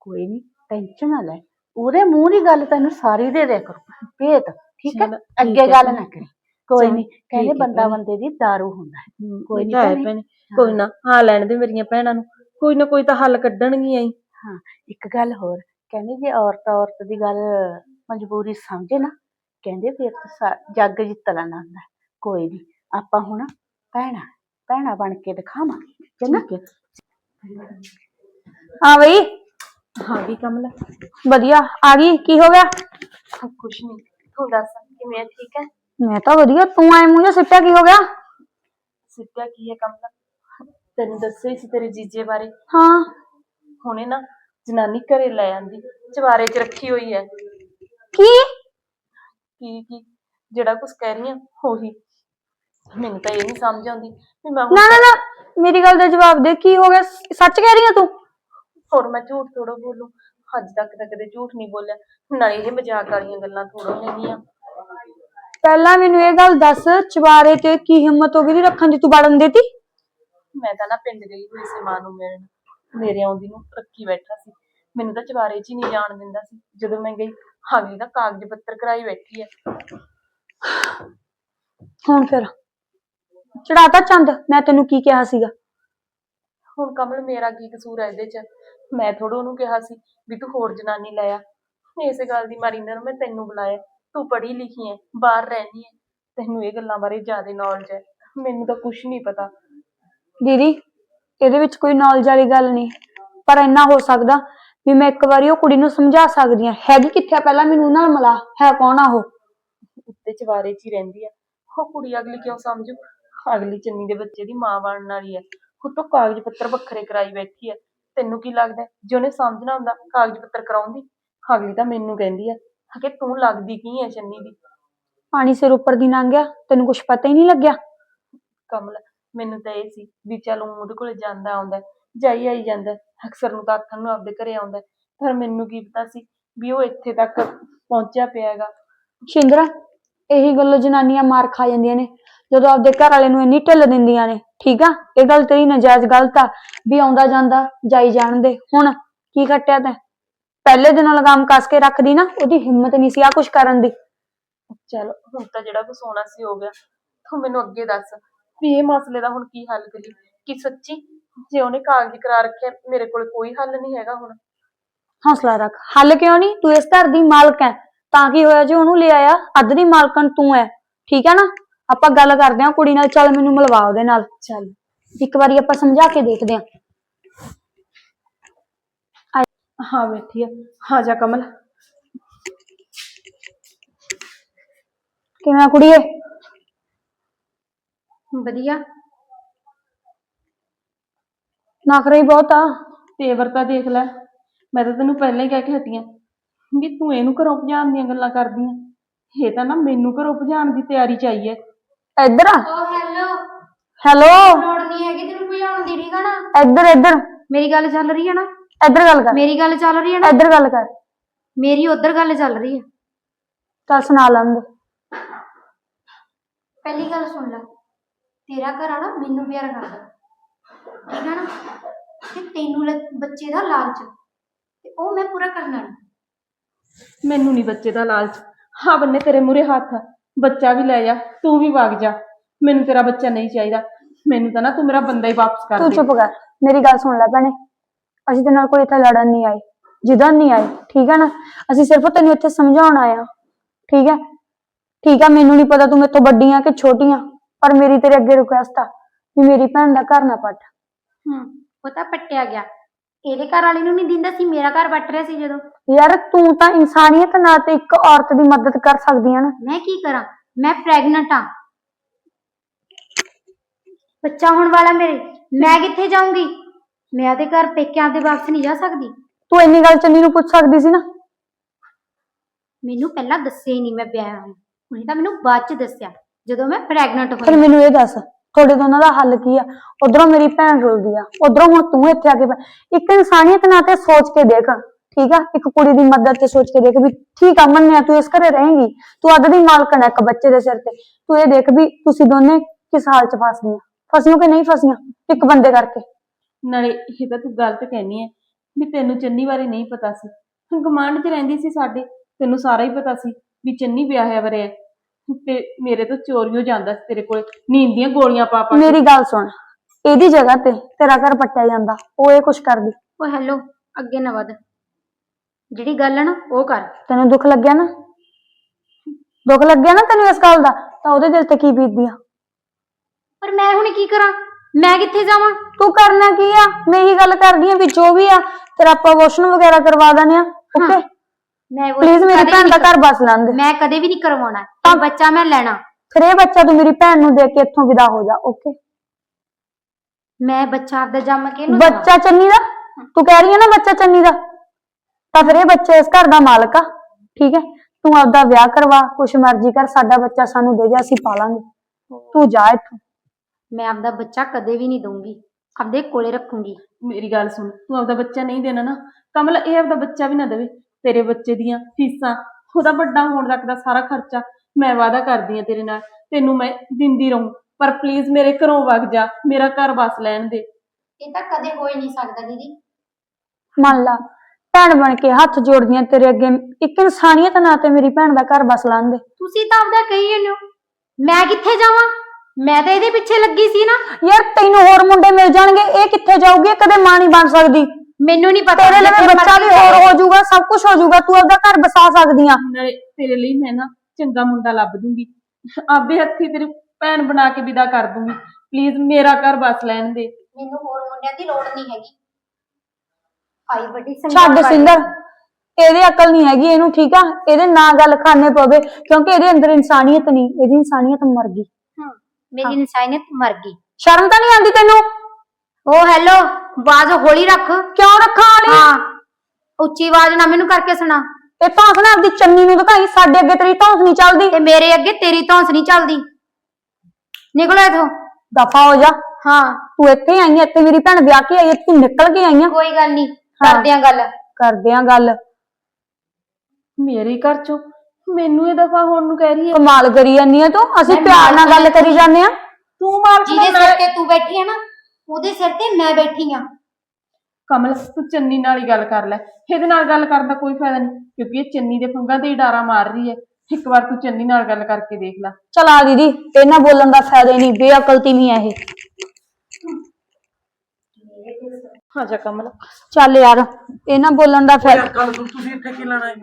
ਕੋਈ ਨਹੀਂ ਟੈਨਸ਼ਨ ਨਾ ਲੈ। ਉਹਦੇ ਮੂੰਹ ਦੀ ਗੱਲ ਤੈਨੂੰ ਸਾਰੀ ਦੇ ਦਿਆ ਕਰੂ। ਭੇਤ ਠੀਕ ਹੈ? ਅੱਗੇ ਗੱਲ। ਨਾ ਕਰੀ। ਕੋਈ ਨਹੀਂ ਕਹਿੰਦੇ ਬੰਦਾ। ਬੰਦੇ ਦੀ दारू ਹੁੰਦਾ ਹੈ। ਕੋਈ ਇਹ ਨੀ ਤਾਂ ਹੈ ਭੈਣੇ। ਭੈਣੇ। ਕੋਈ ਨਾ ਹਾਂ ਲੈਣ ਦੇ ਮੇਰੀਆਂ ਭੈਣਾਂ ਨੂੰ। ਕੋਈ ਨਾ ਕੋਈ ਤਾਂ ਹੱਲ ਕੱਢਣਗੀਆਂ ਹੀ। ਹਾਂ ਇੱਕ ਗੱਲ ਹੋਰ। ਕਹਿੰਦੇ ਜੇ ਔਰਤ ਔਰਤ ਦੀ ਗੱਲ ਮਜਬੂਰੀ ਸਮਝੇ ਨਾ ਕਹਿੰਦੇ ਫਿਰ ਤਾਂ ਜੱਗ ਜਿੱਤ ਲੈਣਾ ਹੁੰਦਾ। ਕੋਈ ਨਹੀਂ ਆਪਾਂ ਹੁਣ ਭੈਣਾ ਭੈਣਾ ਬਣ ਕੇ ਦਿਖਾਵਾਂਗੇ ਚੰਗਾ ਠੀਕ ਹੈ ਹਾਂ ਬਈ। ਹਾਂ ਵੀ ਕਮਲਾ। ਵਧੀਆ। ਆ ਗਈ? ਕੀ ਹੋ ਗਿਆ? ਕੁਛ ਨਹੀਂ ਤੂੰ ਦੱਸ ਕਿਵੇਂ ਆ? ਠੀਕ ਹੈ ਮੈਂ ਤਾਂ ਵਧੀਆ। ਤੂੰ ਐ ਮੂੰਹ ਜਿਹਾ ਸਿੱਟਿਆ ਕੀ ਹੋ ਗਿਆ? ਸਿੱਧਾ ਕੀ ਹੈ ਕਮਲਾ? ਤੈਨੂੰ ਦੱਸਿਆ ਹੀ ਸੀ ਤੇਰੇ ਜੀਜੇ ਬਾਰੇ। ਹਾਂ। ਹੁਣੇ ਨਾ ਜਨਾਨੀ ਘਰੇ ਲੈ ਆਂਦੀ। ਚਵਾਰੇ 'ਚ ਰੱਖੀ ਹੋਈ ਹੈ ਕੀ? ਕੀ ਕੀ? ਜਿਹੜਾ ਕੁਝ ਕਹਿ ਰਹੀ ਆ ਉਹੀ। ਮੈਨੂੰ ਤਾਂ ਇਹ ਨਹੀਂ ਸਮਝ ਆਉਂਦੀ ਵੀ ਮੈਂ ਹੁਣ ਨਾ ਨਾ ਨਾ ਮੇਰੀ ਗੱਲ ਦਾ ਜਵਾਬ ਦੇ ਕੀ ਹੋ ਗਿਆ? ਸੱਚ ਕਹਿ ਰਹੀ ਆ ਤੂੰ? ਹੋਰ ਮੈਂ ਝੂਠ ਥੋੜਾ ਬੋਲੂ। ਅੱਜ ਤੱਕ ਤਾਂ ਕਦੇ ਝੂਠ ਨਹੀਂ ਬੋਲਿਆ। ਨਾਲੇ ਇਹ ਮਜ਼ਾਕ ਵਾਲੀਆਂ ਗੱਲਾਂ ਥੋੜੋ ਹੈਗੀਆਂ ਪਹਿਲਾਂ ਮੈਨੂੰ ਇਹ ਗੱਲ ਦੱਸ ਚਵਾਰੇ ਤੇ ਕੀ ਹਿੰਮਤ ਹੋ ਗਈ ਦੀ ਰੱਖਣ ਦੀ? ਤੂੰ ਵੜਨ ਦੇਤੀ? ਮੈਂ ਤਾਂ ਨਾ ਪਿੰਡ ਗਈ ਹੋਈ ਸੀ ਮਾਂ ਨੂੰ ਮਿਲਣ। ਮੇਰੇ ਆਉਂਦੀ ਨੂੰ ਰੱਖੀ ਬੈਠਾ ਸੀ। ਮੈਨੂੰ ਤਾਂ ਚਵਾਰੇ 'ਚ ਹੀ ਨਹੀਂ ਜਾਣ ਦਿੰਦਾ ਸੀ। ਜਦੋਂ ਮੈਂ ਗਈ ਅਗਲੀ ਦਾ ਕਾਗਜ਼ ਪੱਤਰ ਕਰਾਈ ਬੈਠੀ ਹੈ ਹੁਣ ਫਿਰ? ਚੜਾਤਾ ਚੰਦ ਮੈਂ ਤੈਨੂੰ ਕੀ ਕਿਹਾ ਸੀਗਾ? ਹੁਣ ਕਮਲ ਮੇਰਾ ਕੀ ਕਸੂਰ ਹੈ ਇਹਦੇ 'ਚ? ਮੈਂ ਥੋੜਾ ਉਹਨੂੰ ਕਿਹਾ ਸੀ ਵੀ ਤੂੰ ਹੋਰ ਜਨਾਨੀ ਲੈ ਆ। ਇਸੇ ਗੱਲ ਦੀ ਮਾਰੀ ਨਾਲ ਮੈਂ ਤੈਨੂੰ ਬੁਲਾਇਆ। ਤੂੰ ਪੜ੍ਹੀ ਲਿਖੀ ਹੈ ਬਾਹਰ ਰਹਿੰਦੀ ਹੈ ਤੈਨੂੰ ਇਹ ਗੱਲਾਂ ਬਾਰੇ ਜ਼ਿਆਦਾ ਨੌਲੇਜ ਹੈ। ਮੈਨੂੰ ਤਾਂ ਕੁਝ ਨਹੀਂ ਪਤਾ। ਦੀਦੀ ਇਹਦੇ ਵਿੱਚ ਕੋਈ ਨੌਲੇਜ ਵਾਲੀ ਗੱਲ ਨਹੀਂ। ਪਰ ਇੰਨਾ ਹੋ ਸਕਦਾ ਵੀ ਮੈਂ ਇੱਕ ਵਾਰੀ ਉਹ ਕੁੜੀ ਨੂੰ ਸਮਝਾ ਸਕਦੀ ਹਾਂ। ਹੈਗੀ ਕਿੱਥੇ ਆ? ਪਹਿਲਾਂ ਮੈਨੂੰ ਉਹਨਾਂ ਨਾਲ ਮਿਲਾ। ਹੈ ਕੌਣ ਆ ਉਹ? ਉੱਤੇ ਚਵਾਰੇ 'ਚ ਹੀ ਰਹਿੰਦੀ ਹੈ ਉਹ ਕੁੜੀ ਅਗਲੀ ਕਿਉਂ ਸਮਝੂ? ਅਗਲੀ ਚੰਨੀ ਦੇ ਬੱਚੇ ਦੀ ਮਾਂ ਬਣਨ ਵਾਲੀ ਹੈ। ਉਹ ਤੋਂ ਕਾਗਜ਼ ਪੱਤਰ ਵੱਖਰੇ ਕਰਾਈ ਬੈਠੀ ਹੈ। ਤੈਨੂੰ ਕੀ ਲੱਗਦਾ ਹੈ? ਜੇ ਉਹਨੇ ਸਮਝਣਾ ਹੁੰਦਾ ਕਾਗਜ਼ ਪੱਤਰ ਕਰਾਉਂਦੀ ਅਗਲੀ ਤਾਂ ਮੈਨੂੰ ਕਹਿੰਦੀ ਹੈ ਕਿ ਤੂੰ ਲੱਗਦੀ ਕੀ ਹੈ ਚੰਨੀ ਦੀ? ਪਾਣੀ ਸਿਰ ਉੱਪਰ ਦੀ ਲੰਘ ਗਿਆ ਤੈਨੂੰ ਕੁਝ ਪਤਾ ਹੀ ਨਹੀਂ ਲੱਗਿਆ? ਕਮਲ ਮੈਨੂੰ ਤਾਂ ਇਹ ਸੀ ਵੀ ਚੱਲ ਊਂ ਉਹਦੇ ਕੋਲ ਜਾਂਦਾ ਆਉਂਦਾ ਜਾਈ ਆਈ ਜਾਂਦਾ ਅਕਸਰ ਨੂੰ ਤਾਂ ਆਥਣ ਨੂੰ ਆਪਦੇ ਘਰੇ ਆਉਂਦਾ ਪਰ ਮੈਨੂੰ ਕੀ ਪਤਾ ਸੀ ਵੀ ਉਹ ਇੱਥੇ ਤੱਕ ਪਹੁੰਚਿਆ ਪਿਆ ਹੈਗਾ। ਸ਼ਿੰਦਰਾ ਇਹੀ ਗੱਲੋਂ ਜਨਾਨੀਆਂ ਮਾਰ ਖਾ ਜਾਂਦੀਆਂ ਨੇ। ਜਦੋਂ ਆਪਦੇ ਘਰ ਵਾਲੇ ਨੂੰ ਇੰਨੀ ਢਿੱਲ ਦਿੰਦੀਆਂ ਨੇ ਠੀਕ ਆ? ਇਹ ਗੱਲ ਤੇਰੀ ਨਜਾਇਜ਼ ਗਲਤ ਆ ਵੀ ਆਉਂਦਾ ਜਾਂਦਾ ਜਾਈ ਜਾਣ ਦੇ। ਹੁਣ ਕੀ ਖੱਟਿਆ ਤੈਂ? ਪਹਿਲੇ ਦਿਨੋਂ ਲਗਾਮ ਕੱਸ ਕੇ ਰੱਖਦੀ ਨਾ ਉਹਦੀ ਹਿੰਮਤ ਨਹੀਂ ਸੀ ਆ ਕੁਝ ਕਰਨ ਦੀ। ਚੱਲ ਹੁਣ ਤਾਂ ਜਿਹੜਾ ਕੁਛ ਹੋਣਾ ਸੀ ਹੋ ਗਿਆ। ਤੂੰ ਮੈਨੂੰ ਅੱਗੇ ਦੱਸ ਵੀ ਇਹ ਮਸਲੇ ਦਾ ਹੁਣ ਕੀ ਹੱਲ ਕਰੀ ਕਿ ਸੱਚੀ? ਜੇ ਉਹਨੇ ਕਾਗਜ਼ ਕਰਾ ਰੱਖਿਆ ਮੇਰੇ ਕੋਲ ਕੋਈ ਹੱਲ ਨਹੀਂ ਹੈਗਾ ਹੁਣ। ਹੌਸਲਾ ਰੱਖ। ਹੱਲ ਕਿਉਂ ਨਹੀਂ? ਤੂੰ ਇਸ ਘਰ ਦੀ ਮਾਲਕ ਹੈ ਤਾਂ ਕੀ ਹੋਇਆ ਜੇ ਉਹਨੂੰ ਲੈ ਆਇਆ? ਅੱਧ ਦੀ ਮਾਲਕਣ ਤੂੰ ਹੈ ਠੀਕ ਹੈ ਨਾ? ਆਪਾਂ ਗੱਲ ਕਰਦੇ ਹਾਂ ਕੁੜੀ ਨਾਲ ਚੱਲ ਮੈਨੂੰ ਮਿਲਵਾ ਉਹਦੇ ਨਾਲ। ਚੱਲ। ਇੱਕ ਵਾਰੀ ਆਪਾਂ ਸਮਝਾ ਕੇ ਦੇਖਦੇ ਹਾਂ। ਹਾਂ ਬੈਠੀ ਆ। ਹਾਂ ਜਾ ਕਮਲ। ਕਿਵੇਂ ਆ ਕੁੜੀਏ? ਵਧੀਆ। ਨਖਰੇ ਹੀ ਬਹੁਤ ਆ। ਤੇਵਰ ਤਾਂ ਦੇਖ ਲੈ ਮੈਂ ਤਾਂ ਤੈਨੂੰ ਪਹਿਲਾਂ ਹੀ ਕਹਿ ਕੇ ਹਟੀ ਆਂ ਵੀ ਤੂੰ ਇਹਨੂੰ ਘਰੋਂ ਭਜਾਉਣ ਦੀਆਂ ਗੱਲਾਂ ਕਰਦੀ ਆਂ। ਇਹ ਤਾਂ ਨਾ ਮੈਨੂੰ ਘਰੋਂ ਭਜਾਉਣ ਦੀ ਤਿਆਰੀ ਚਾਹੀਏ ਇੱਧਰ ਆ। ਓ ਹੈਲੋ ਹੈਲੋ। ਲੋੜ ਨਹੀਂ ਹੈਗੀ ਤੈਨੂੰ ਭਜਾਉਣ ਦੀ ਠੀਕ ਆ ਨਾ? ਇੱਧਰ ਇੱਧਰ। ਮੇਰੀ ਗੱਲ ਚੱਲ ਰਹੀ ਹੈ ਨਾ? ਇੱਧਰ ਗੱਲ ਕਰ। ਮੇਰੀ ਗੱਲ ਚੱਲ ਰਹੀ ਹੈ ਨਾ? ਇੱਧਰ ਗੱਲ ਕਰ। ਮੇਰੀ ਉਧਰ ਗੱਲ ਚੱਲ ਰਹੀ ਹੈ ਚੱਲ ਸੁਣਾ ਲੰਦੇ ਪਹਿਲੀ ਗੱਲ ਸੁਣ ਲੈ। ਤੇਰਾ ਘਰ ਆ ਨਾ ਮੈਨੂੰ ਪਿਆਰ ਕਰਦਾ। ਠੀਕ ਆ ਨਾ? ਤੇ ਤੈਨੂੰ ਲ- ਬੱਚੇ ਦਾ ਲਾਲਚ। ਤੇ ਉਹ ਮੈਂ ਪੂਰਾ ਕਰਨਾ ਨਹੀਂ ਮੈਨੂੰ ਨਹੀਂ ਬੱਚੇ ਦਾ ਲਾਲਚ। ਹਾਂ ਬੰਨੇ ਤੇਰੇ ਮੂਰੇ ਹੱਥ ਆ। ਬੱਚਾ ਵੀ ਲੈ ਜਾ ਤੂੰ ਵੀ ਵਗ ਜਾ। ਮੈਨੂੰ ਤੇਰਾ ਬੱਚਾ ਨਹੀਂ ਚਾਹੀਦਾ। ਮੈਨੂੰ ਤਾਂ ਨਾ ਤੂੰ ਮੇਰਾ ਬੰਦਾ ਹੀ ਵਾਪਸ ਕਰ ਤੂੰ ਦੇ। ਚੁੱਪ ਕਰ। ਮੇਰੀ ਗੱਲ ਸੁਣ ਲੈ ਭੈਣੇ। ਅਸੀਂ ਤੇ ਨਾਲ ਕੋਈ ਇੱਥੇ ਲੜਨ ਨਹੀਂ ਆਏ। ਜਿੱਦਾਂ ਨਹੀਂ ਆਏ। ਠੀਕ ਹੈ ਨਾ? ਅਸੀਂ ਸਿਰਫ ਤੈਨੂੰ ਇੱਥੇ ਸਮਝਾਉਣ ਆਏ ਆ। ਠੀਕ ਹੈ ਠੀਕ ਆ ਮੈਨੂੰ ਨਹੀਂ ਪਤਾ ਤੂੰ ਮੇਥੋਂ ਵੱਡੀ ਆ ਕਿ ਛੋਟੀ ਆ ਪਰ ਮੇਰੀ ਤੇਰੇ ਅੱਗੇ ਰਿਕੁਐਸਟ ਆ ਵੀ ਮੇਰੀ ਭੈਣ ਦਾ ਘਰ ਨਾ ਪੱਟ। ਹੂੰ ਉਹ ਤਾਂ ਪੱਟਿਆ ਗਿਆ। ਇਹਦੇ ਘਰ ਵਾਲੇ ਨੂੰ ਨਹੀਂ ਦਿੰਦਾ ਸੀ ਮੇਰਾ ਘਰ ਵੱਟ ਰਿਹਾ ਸੀ ਜਦੋਂ। ਯਾਰ ਤੂੰ ਤਾਂ ਇਨਸਾਨੀਅਤ ਨਾਲ ਤੇ ਇੱਕ ਔਰਤ ਦੀ ਮਦਦ ਕਰ ਸਕਦੀ ਆ ਨਾ। ਮੈਂ ਕੀ ਕਰਾਂ? ਮੈਂ ਪ੍ਰੈਗਨੈਂਟ ਆ ਬੱਚਾ ਹੋਣ ਵਾਲਾ ਮੇਰੇ। ਮੈਂ ਕਿੱਥੇ ਜਾਊਂਗੀ? ਮੈਂ ਉਹਦੇ ਘਰ ਪੇਕਿਆਂ ਦੇ ਵਾਪਸ ਨਹੀਂ ਜਾ ਸਕਦੀ। ਤੂੰ ਇੰਨੀ ਗੱਲ ਚੰਨੀ ਨੂੰ ਪੁੱਛ ਸਕਦੀ ਸੀ ਨਾ? ਮੈਨੂੰ ਪਹਿਲਾਂ ਦੱਸਿਆ ਹੀ ਨਹੀਂ ਮੈਂ ਵਿਆਹ ਹੋਇਆ ਉਹਨੇ ਤਾਂ ਮੈਨੂੰ ਬਾਅਦ ਚ ਦੱਸਿਆ ਜਦੋਂ ਮੈਂ ਪ੍ਰੈਗਨੈਂਟ ਫਿਰ ਹੋਈ। ਮੈਨੂੰ ਇਹ ਦੱਸ। ਤੁਹਾਡੇ ਦੋਨਾਂ ਦਾ ਹੱਲ ਕੀ ਆ? ਉਧਰੋਂ ਮੇਰੀ ਭੈਣ ਰੁਲਦੀ ਆ, ਉਧਰੋਂ ਹੁਣ ਤੂੰ ਇੱਥੇ ਆ ਕੇ ਬੈ- ਇੱਕ ਇਨਸਾਨੀਅਤ ਨਾਲ ਤੇ ਸੋਚ ਕੇ ਦੇਖ, ਠੀਕ ਆ? ਇੱਕ ਕੁੜੀ ਦੀ ਮਦਦ ਤੇ ਸੋਚ ਕੇ ਦੇਖ ਵੀ ਠੀਕ ਆ, ਮੰਨਿਆ ਤੂੰ ਇਸ ਘਰੇ ਰਹੇਂਗੀ। ਤੂੰ ਅੱਧ ਦੀ ਮਾਲਕਣ ਹੈ ਇੱਕ ਬੱਚੇ ਦੇ ਸਿਰ ਤੇ। ਤੂੰ ਇਹ ਦੇਖ ਵੀ ਤੁਸੀਂ ਦੋਨੇ ਕਿਸ ਹਾਲ ਚ ਫਸ ਗਈਆਂ ਫਸੀਆਂ ਕਿ ਨਹੀਂ ਫਸੀਆਂ? ਇੱਕ ਬੰਦੇ ਕਰਕੇ। ਨਾਲੇ ਇਹ ਤਾਂ ਤੂੰ ਗਲਤ ਕਹਿਨੀ ਹੈ ਵੀ ਤੈਨੂੰ ਚੰਨੀ ਬਾਰੇ ਨਹੀਂ ਪਤਾ ਸੀ। ਗਮਾਂਡ 'ਚ ਰਹਿੰਦੀ ਸੀ ਸਾਡੇ, ਤੈਨੂੰ ਸਾਰਾ ਹੀ ਪਤਾ ਸੀ ਵੀ ਚੰਨੀ ਵਿਆਹਿਆ ਵਰਿਆ। ਤੇ ਮੇਰੇ ਤੋਂ ਚੋਰੀ ਹੋ ਜਾਂਦਾ ਸੀ ਤੇਰੇ ਕੋਲ। ਨੀਂਦ ਦੀਆਂ ਗੋਲੀਆਂ ਪਾ ਪਾ ਕੇ। ਮੇਰੀ ਗੱਲ ਸੁਣ ਇਹਦੀ ਜਗ੍ਹਾ ਤੇ ਤੇਰਾ ਘਰ ਪੱਟਿਆ ਜਾਂਦਾ ਉਹ ਇਹ ਕੁਛ ਕਰਦੀ। ਉਹ ਹੈਲੋ ਅੱਗੇ ਨਾ ਵਧ। ਜਿਹੜੀ ਗੱਲ ਹੈ ਨਾ ਉਹ ਕਰ। ਤੈਨੂੰ ਦੁੱਖ ਲੱਗਿਆ ਨਾ? ਦੁੱਖ ਲੱਗਿਆ ਨਾ ਤੈਨੂੰ ਇਸ ਗੱਲ ਦਾ? ਤਾਂ ਉਹਦੇ ਦਿਲ ਤੇ ਕੀ ਬੀਤਦੀ ਆ? ਪਰ ਮੈਂ ਹੁਣ ਕੀ ਕਰਾਂ? ਮੈਂ ਕਿੱਥੇ ਜਾਵਾਂ? ਤੂੰ ਕਰਨਾ ਕੀ ਆ? ਮੈਂ ਇਹੀ ਗੱਲ ਕਰਦੀ ਆ ਵੀ ਜੋ ਵੀ ਆ ਤੇਰਾ ਆਪਾਂ ਵੋਸ਼ਨ ਵਗੈਰਾ ਕਰਵਾ ਦਿੰਦੇ ਆ ਓਕੇ ਮੈਂ ਉਹ ਪਲੀਜ਼ ਮੇਰੀ ਕਦੇ ਭੈਣ ਦਾ ਨਹੀਂ ਘਰ ਬਸ ਦੇ ਮੈਂ ਕਦੇ ਵੀ ਨਹੀਂ ਕਰਵਾਉਣਾ। ਇਹ ਬੱਚਾ ਮੈਂ ਲੈਣਾ। ਫਿਰ ਇਹ ਬੱਚਾ ਤੂੰ ਮੇਰੀ ਭੈਣ ਨੂੰ ਦੇ ਕੇ ਇੱਥੋਂ ਵਿਦਾ ਹੋ ਜਾ ਓਕੇ ਮੈਂ ਬੱਚਾ ਆਪਦਾ ਜੰਮ ਕੇ ਇਹਨੂੰ ਦੇਵਾਂ। ਬੱਚਾ ਚੰਨੀ ਦਾ? ਤੂੰ ਕਹਿ ਰਹੀ ਹੈ ਨਾ ਬੱਚਾ ਚੰਨੀ ਦਾ? ਤਾਂ ਫਿਰ ਇਹ ਬੱਚਾ ਇਸ ਘਰ ਦਾ ਮਾਲਕ ਆ ਠੀਕ ਹੈ? ਤੂੰ ਆਪਦਾ ਵਿਆਹ ਕਰਵਾ ਕੁਛ ਮਰਜ਼ੀ ਕਰ ਸਾਡਾ ਬੱਚਾ ਸਾਨੂੰ ਦੇ ਜਾ ਅਸੀਂ ਪਾਲਾਂਗੇ। ਤੂੰ ਜਾ ਇੱਥੋਂ। ਮੈਂ ਆਪਦਾ ਬੱਚਾ ਕਦੇ ਵੀ ਨਹੀਂ ਦਊਂਗੀ। ਆਪਦੇ ਕੋਲੇ ਰੱਖੂੰਗੀ। ਮੇਰੀ ਗੱਲ ਸੁਣ ਤੂੰ ਆਪਦਾ ਬੱਚਾ ਨਹੀਂ ਦੇਣਾ ਨਾ ਕਮਲ ਇਹ ਆਪਦਾ ਬੱਚਾ ਵੀ ਨਾ ਦੇਵੇ। ਤੇਰੇ ਬੱਚੇ ਦੀਆਂ ਫੀਸਾਂ ਉਹਦਾ ਵੱਡਾ ਹੋਣ ਤੱਕ ਦਾ ਸਾਰਾ ਖਰਚਾ ਮੈਂ ਵਾਅਦਾ ਕਰਦੀ ਆ ਤੇਰੇ ਨਾਲ। ਤੈਨੂੰ ਮੈਂ ਦਿੰਦੀ ਰਹੂੰ ਪਰ ਪਲੀਜ਼ ਮੇਰੇ ਘਰੋਂ ਵਗ ਜਾ ਮੇਰਾ ਘਰ ਬਸ ਲੈਣ ਦੇ। ਇਹ ਤਾਂ ਕਦੇ ਹੋ ਹੀ ਨਹੀਂ ਸਕਦਾ ਦੀਦੀ। ਮੰਨ ਲਾ ਭੈਣ ਬਣ ਕੇ ਹੱਥ ਜੋੜਦੀਆਂ ਤੇਰੇ ਅੱਗੇ ਇੱਕ ਇਨਸਾਨੀਅਤ ਨਾਲ ਤੇ ਮੇਰੀ ਭੈਣ ਦਾ ਘਰ ਬਸ ਲੈਣ ਦੇ। ਤੁਸੀਂ ਤਾਂ ਆਪਦਾ ਕਹੀ ਜਾਂਦੇ ਹੋ ਮੈਂ ਕਿੱਥੇ ਜਾਵਾਂ? ਮੈਂ ਤਾਂ ਇਹਦੇ ਪਿੱਛੇ ਲੱਗੀ ਸੀ ਨਾ। ਯਾਰ ਤੈਨੂੰ ਹੋਰ ਮੁੰਡੇ ਮਿਲ ਜਾਣਗੇ ਇਹ ਕਿੱਥੇ ਜਾਊਗੀ? ਇਹ ਕਦੇ ਮਾਂ ਨਹੀਂ ਬਣ ਸਕਦੀ। ਮੈਨੂੰ ਨਹੀਂ ਪਤਾ ਤੇਰੇ ਲਈ ਬੱਚਾ ਵੀ ਹੋਰ। ਹੋ ਜਾਊਗਾ ਸਭ ਕੁਝ ਹੋ ਜਾਊਗਾ ਤੂੰ ਆਪਦਾ ਘਰ ਬਸਾ ਸਕਦੀ ਆ। ਨਾਲੇ ਤੇਰੇ ਲਈ ਮੈਂ ਨਾ ਚੰਗਾ ਮੁੰਡਾ ਲੱਭ ਦੂੰਗੀ। ਆਪਦੇ ਹੱਥੀ ਤੇਰੀ ਭੈਣ ਬਣਾ ਕੇ ਵਿਦਾ ਕਰ ਦੂੰਗੀ। ਪਲੀਜ਼ ਮੇਰਾ ਘਰ ਬਸ ਲੈਣ ਦੇ। ਮੈਨੂੰ ਹੋਰ ਮੁੰਡਿਆਂ ਦੀ ਲੋੜ ਨਹੀਂ ਹੈਗੀ। ਆਈ ਵੱਡੀ ਛੱਡ। ਸਿੰਦਰ ਇਹਦੇ ਅਕਲ ਨਹੀਂ ਹੈਗੀ ਇਹਨੂੰ ਠੀਕ ਆ? ਇਹਦੇ ਨਾ ਗੱਲ ਖਾਣੇ ਪਵੇ ਕਿਉਂਕਿ ਇਹਦੇ ਅੰਦਰ ਇਨਸਾਨੀਅਤ ਨਹੀਂ ਇਹਦੀ ਇਨਸਾਨੀਅਤ ਮਰ ਗਈ। ਹਮ, ਮੇਰੀ ਇਨਸਾਨੀਅਤ ਮਰ ਗਈ। ਸ਼ਰਮ ਤਾਂ ਨਹੀਂ ਆਉਂਦੀ ਤੈਨੂੰ? ਓ ਹੈਲੋ ਆਵਾਜ਼ ਹੌਲੀ ਰੱਖ। ਕਿਉਂ ਰੱਖਾਂ ਵਾਲੀ ਹਾਂ। ਉੱਚੀ ਆਵਾਜ਼ ਨਾ ਮੈਨੂੰ ਕਰਕੇ ਸੁਣਾ। ਇਹ ਧੌਂਸ ਨਾ ਆਪਦੀ ਚੰਨੀ ਨੂੰ ਦਿਖਾਈ ਸਾਡੇ ਅੱਗੇ ਤੇਰੀ ਧੌਂਸ ਨਹੀਂ ਚੱਲਦੀ। ਤੇ ਮੇਰੇ ਅੱਗੇ ਤੇਰੀ ਧੌਂਸ ਨਹੀਂ ਚੱਲਦੀ। ਨਿਕਲੋ ਇਥੋਂ। ਦਫਾ ਹੋ ਜਾ। ਹਾਂ। ਤੂੰ ਇੱਥੇ ਆਈ ਆਂ, ਇੱਥੇ ਮੇਰੀ ਭੈਣ ਵਿਆਹ ਕੇ ਆਈ ਆਂ, ਤੂੰ ਨਿਕਲ ਕੇ ਆਈ ਆਂ। ਕੋਈ ਗੱਲ ਨਹੀਂ। ਕਰਦੇ ਆਂ ਗੱਲ। ਕਰਦੇ ਆ ਗੱਲ। ਮੇਰੇ ਘਰ ਚੋਂ ਮੈਨੂੰ ਇਹ ਦਫਾ ਹੋਣ ਨੂੰ ਕਹਿ ਰਹੀ ਹੈ। ਕਮਾਲ ਕਰੀ ਜਾਂਦੀ ਆ ਤੂੰ। ਅਸੀਂ ਪਿਆਰ ਨਾਲ ਗੱਲ ਕਰੀ ਜਾਂਦੇ ਆ। ਤੂੰ ਮਾਲਕ ਜਿਹਦੇ ਸਿਰ ਤੇ ਤੂੰ ਬੈਠੀ ਆ ਨਾ ਉਹਦੇ ਸਿਰ ਤੇ ਮੈਂ ਬੈਠੀ ਆ। ਕਮਲ ਤੂੰ ਚੰਨੀ ਨਾਲ ਹੀ ਗੱਲ ਕਰ ਲੈ। ਇਹਦੇ ਨਾਲ ਗੱਲ ਕਰਨ ਦਾ ਕੋਈ ਫਾਇਦਾ ਨਹੀਂ ਕਿਉਂਕਿ ਇਹ ਚੰਨੀ ਦੇ ਫੰਗਾਂ ਤੇ ਹੀ ਡਾਰਾ ਮਾਰ ਰਹੀ ਹੈ। ਇੱਕ ਵਾਰ ਤੂੰ ਚੰਨੀ ਨਾਲ ਗੱਲ ਕਰਕੇ ਦੇਖ ਲੈ। ਚਲ ਆ ਦੀਦੀ ਇਹਨਾਂ ਬੋਲਣ ਦਾ ਫਾਇਦਾ ਹੀ ਨਹੀਂ ਬੇਅਕਲ ਤੀਵੀਂ ਆ ਇਹ। ਹਾਂ ਜਾ ਕਮਲ। ਚੱਲ ਯਾਰ ਇਹਨਾਂ ਬੋਲਣ ਦਾ ਫਾਇਦਾ ਕੱਲ ਤੁਸੀਂ ਇੱਥੇ ਕੀ ਲੈਣਾ ਹੈ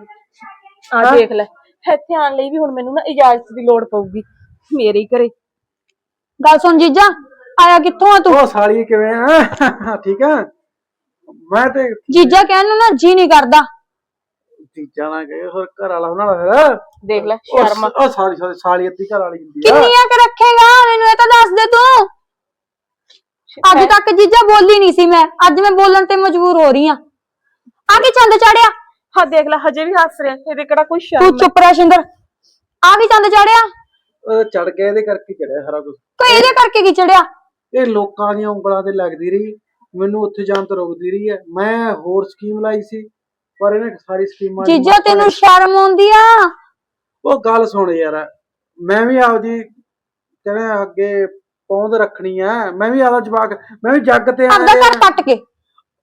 ਆ ਦੇਖ ਲੈ। ਇੱਥੇ ਆਉਣ ਲਈ ਵੀ ਹੁਣ ਮੈਨੂੰ ਨਾ ਇਜਾਜ਼ਤ ਦੀ ਲੋੜ ਪਊਗੀ ਮੇਰੇ ਹੀ ਘਰੇ। ਗੱਲ ਸੁਣ ਜੀਜਾ ਆਇਆ ਕਿੱਥੋਂ ਆ ਤੂੰ? ਉਹ ਸਾਲੀ ਕਿਵੇਂ ਆ? ਠੀਕ ਆ? ਮੈਂ ਤੇ ਜੀਜਾ ਕਹਿਣ ਨੂੰ ਨਾ ਜੀ ਨਹੀਂ ਕਰਦਾ। ਚੀਜ਼ਾਂ ਨਾ ਗਏ ਹੋਰ ਘਰ ਵਾਲਾ ਉਹਨਾਂ ਦਾ ਫਿਰ। ਦੇਖ ਲੈ ਉਹ ਸ਼ਰਮ ਉਹ ਸਾਰੀ ਸਾਰੀ ਸਾਲੀ ਅੱਧੀ ਘਰ ਵਾਲੀ ਹੁੰਦੀ ਆ। ਕਿੰਨੀਆਂ ਕਿ ਰੱਖੇਗਾ? ਮੈਨੂੰ ਇਹ ਤਾਂ ਦੱਸ ਦੇ ਤੂੰ। ਅੱਜ ਤੱਕ ਜੀਜਾ ਬੋਲੀ ਨਹੀਂ ਸੀ ਮੈਂ। ਅੱਜ ਮੈਂ ਬੋਲਣ ਤੇ ਮਜਬੂਰ ਹੋ ਰਹੀ ਆ। ਆ ਕੀ ਚੰਦ ਚੜਿਆ? ਹਾਂ ਦੇਖ ਲੈ ਹਜੇ ਵੀ ਹੱਸ ਰਿਹਾ। ਇਹਦੇ ਕਿਹੜਾ ਕੋਈ ਤੂੰ ਸ਼ਰਮ? ਚੁੱਪ ਰਹਿ ਸ਼ਿੰਦਰ। ਆ ਕੀ ਚੰਦ ਚੜਿਆ? ਉਹ ਚੜ ਗਿਆ ਇਹਦੇ ਕਰਕੇ ਚੜਿਆ ਸਾਰਾ ਕੁਝ ਕੋਈ ਇਹਦੇ ਕਰਕੇ ਕੀ ਚੜਿਆ ਇਹ ਲੋਕਾਂ ਦੀਆਂ ਉਂਗਲਾਂ ਤੇ ਲੱਗਦੀ ਰਹੀ ਮੈਨੂੰ ਉੱਥੇ ਜਾਣ ਤੋਂ ਰੋਕਦੀ ਰਹੀ ਹੈ। ਮੈਂ ਹੋਰ ਸਕੀਮ ਲਾਈ ਸੀ ਪਰ ਇਹਨੇ ਸਾਰੀ ਸਕੀਮਾਂ ਜੀਜਾ ਤੈਨੂੰ। ਸ਼ਰਮ ਆਉਂਦੀ ਆ? ਉਹ ਗੱਲ ਸੁਣ ਯਾਰ ਮੈਂ ਵੀ ਆਪਦੀ ਕਹਿੰਦੇ ਅੱਗੇ ਪਹੁੰਚ ਰੱਖਣੀ ਆ ਮੈਂ ਵੀ ਆਪਦਾ ਜਵਾਕ ਮੈਂ ਵੀ ਜੱਗ ਤੇ ਆਪਦਾ ਆਇਆ ਘਰ ਪੱਟ ਕੇ।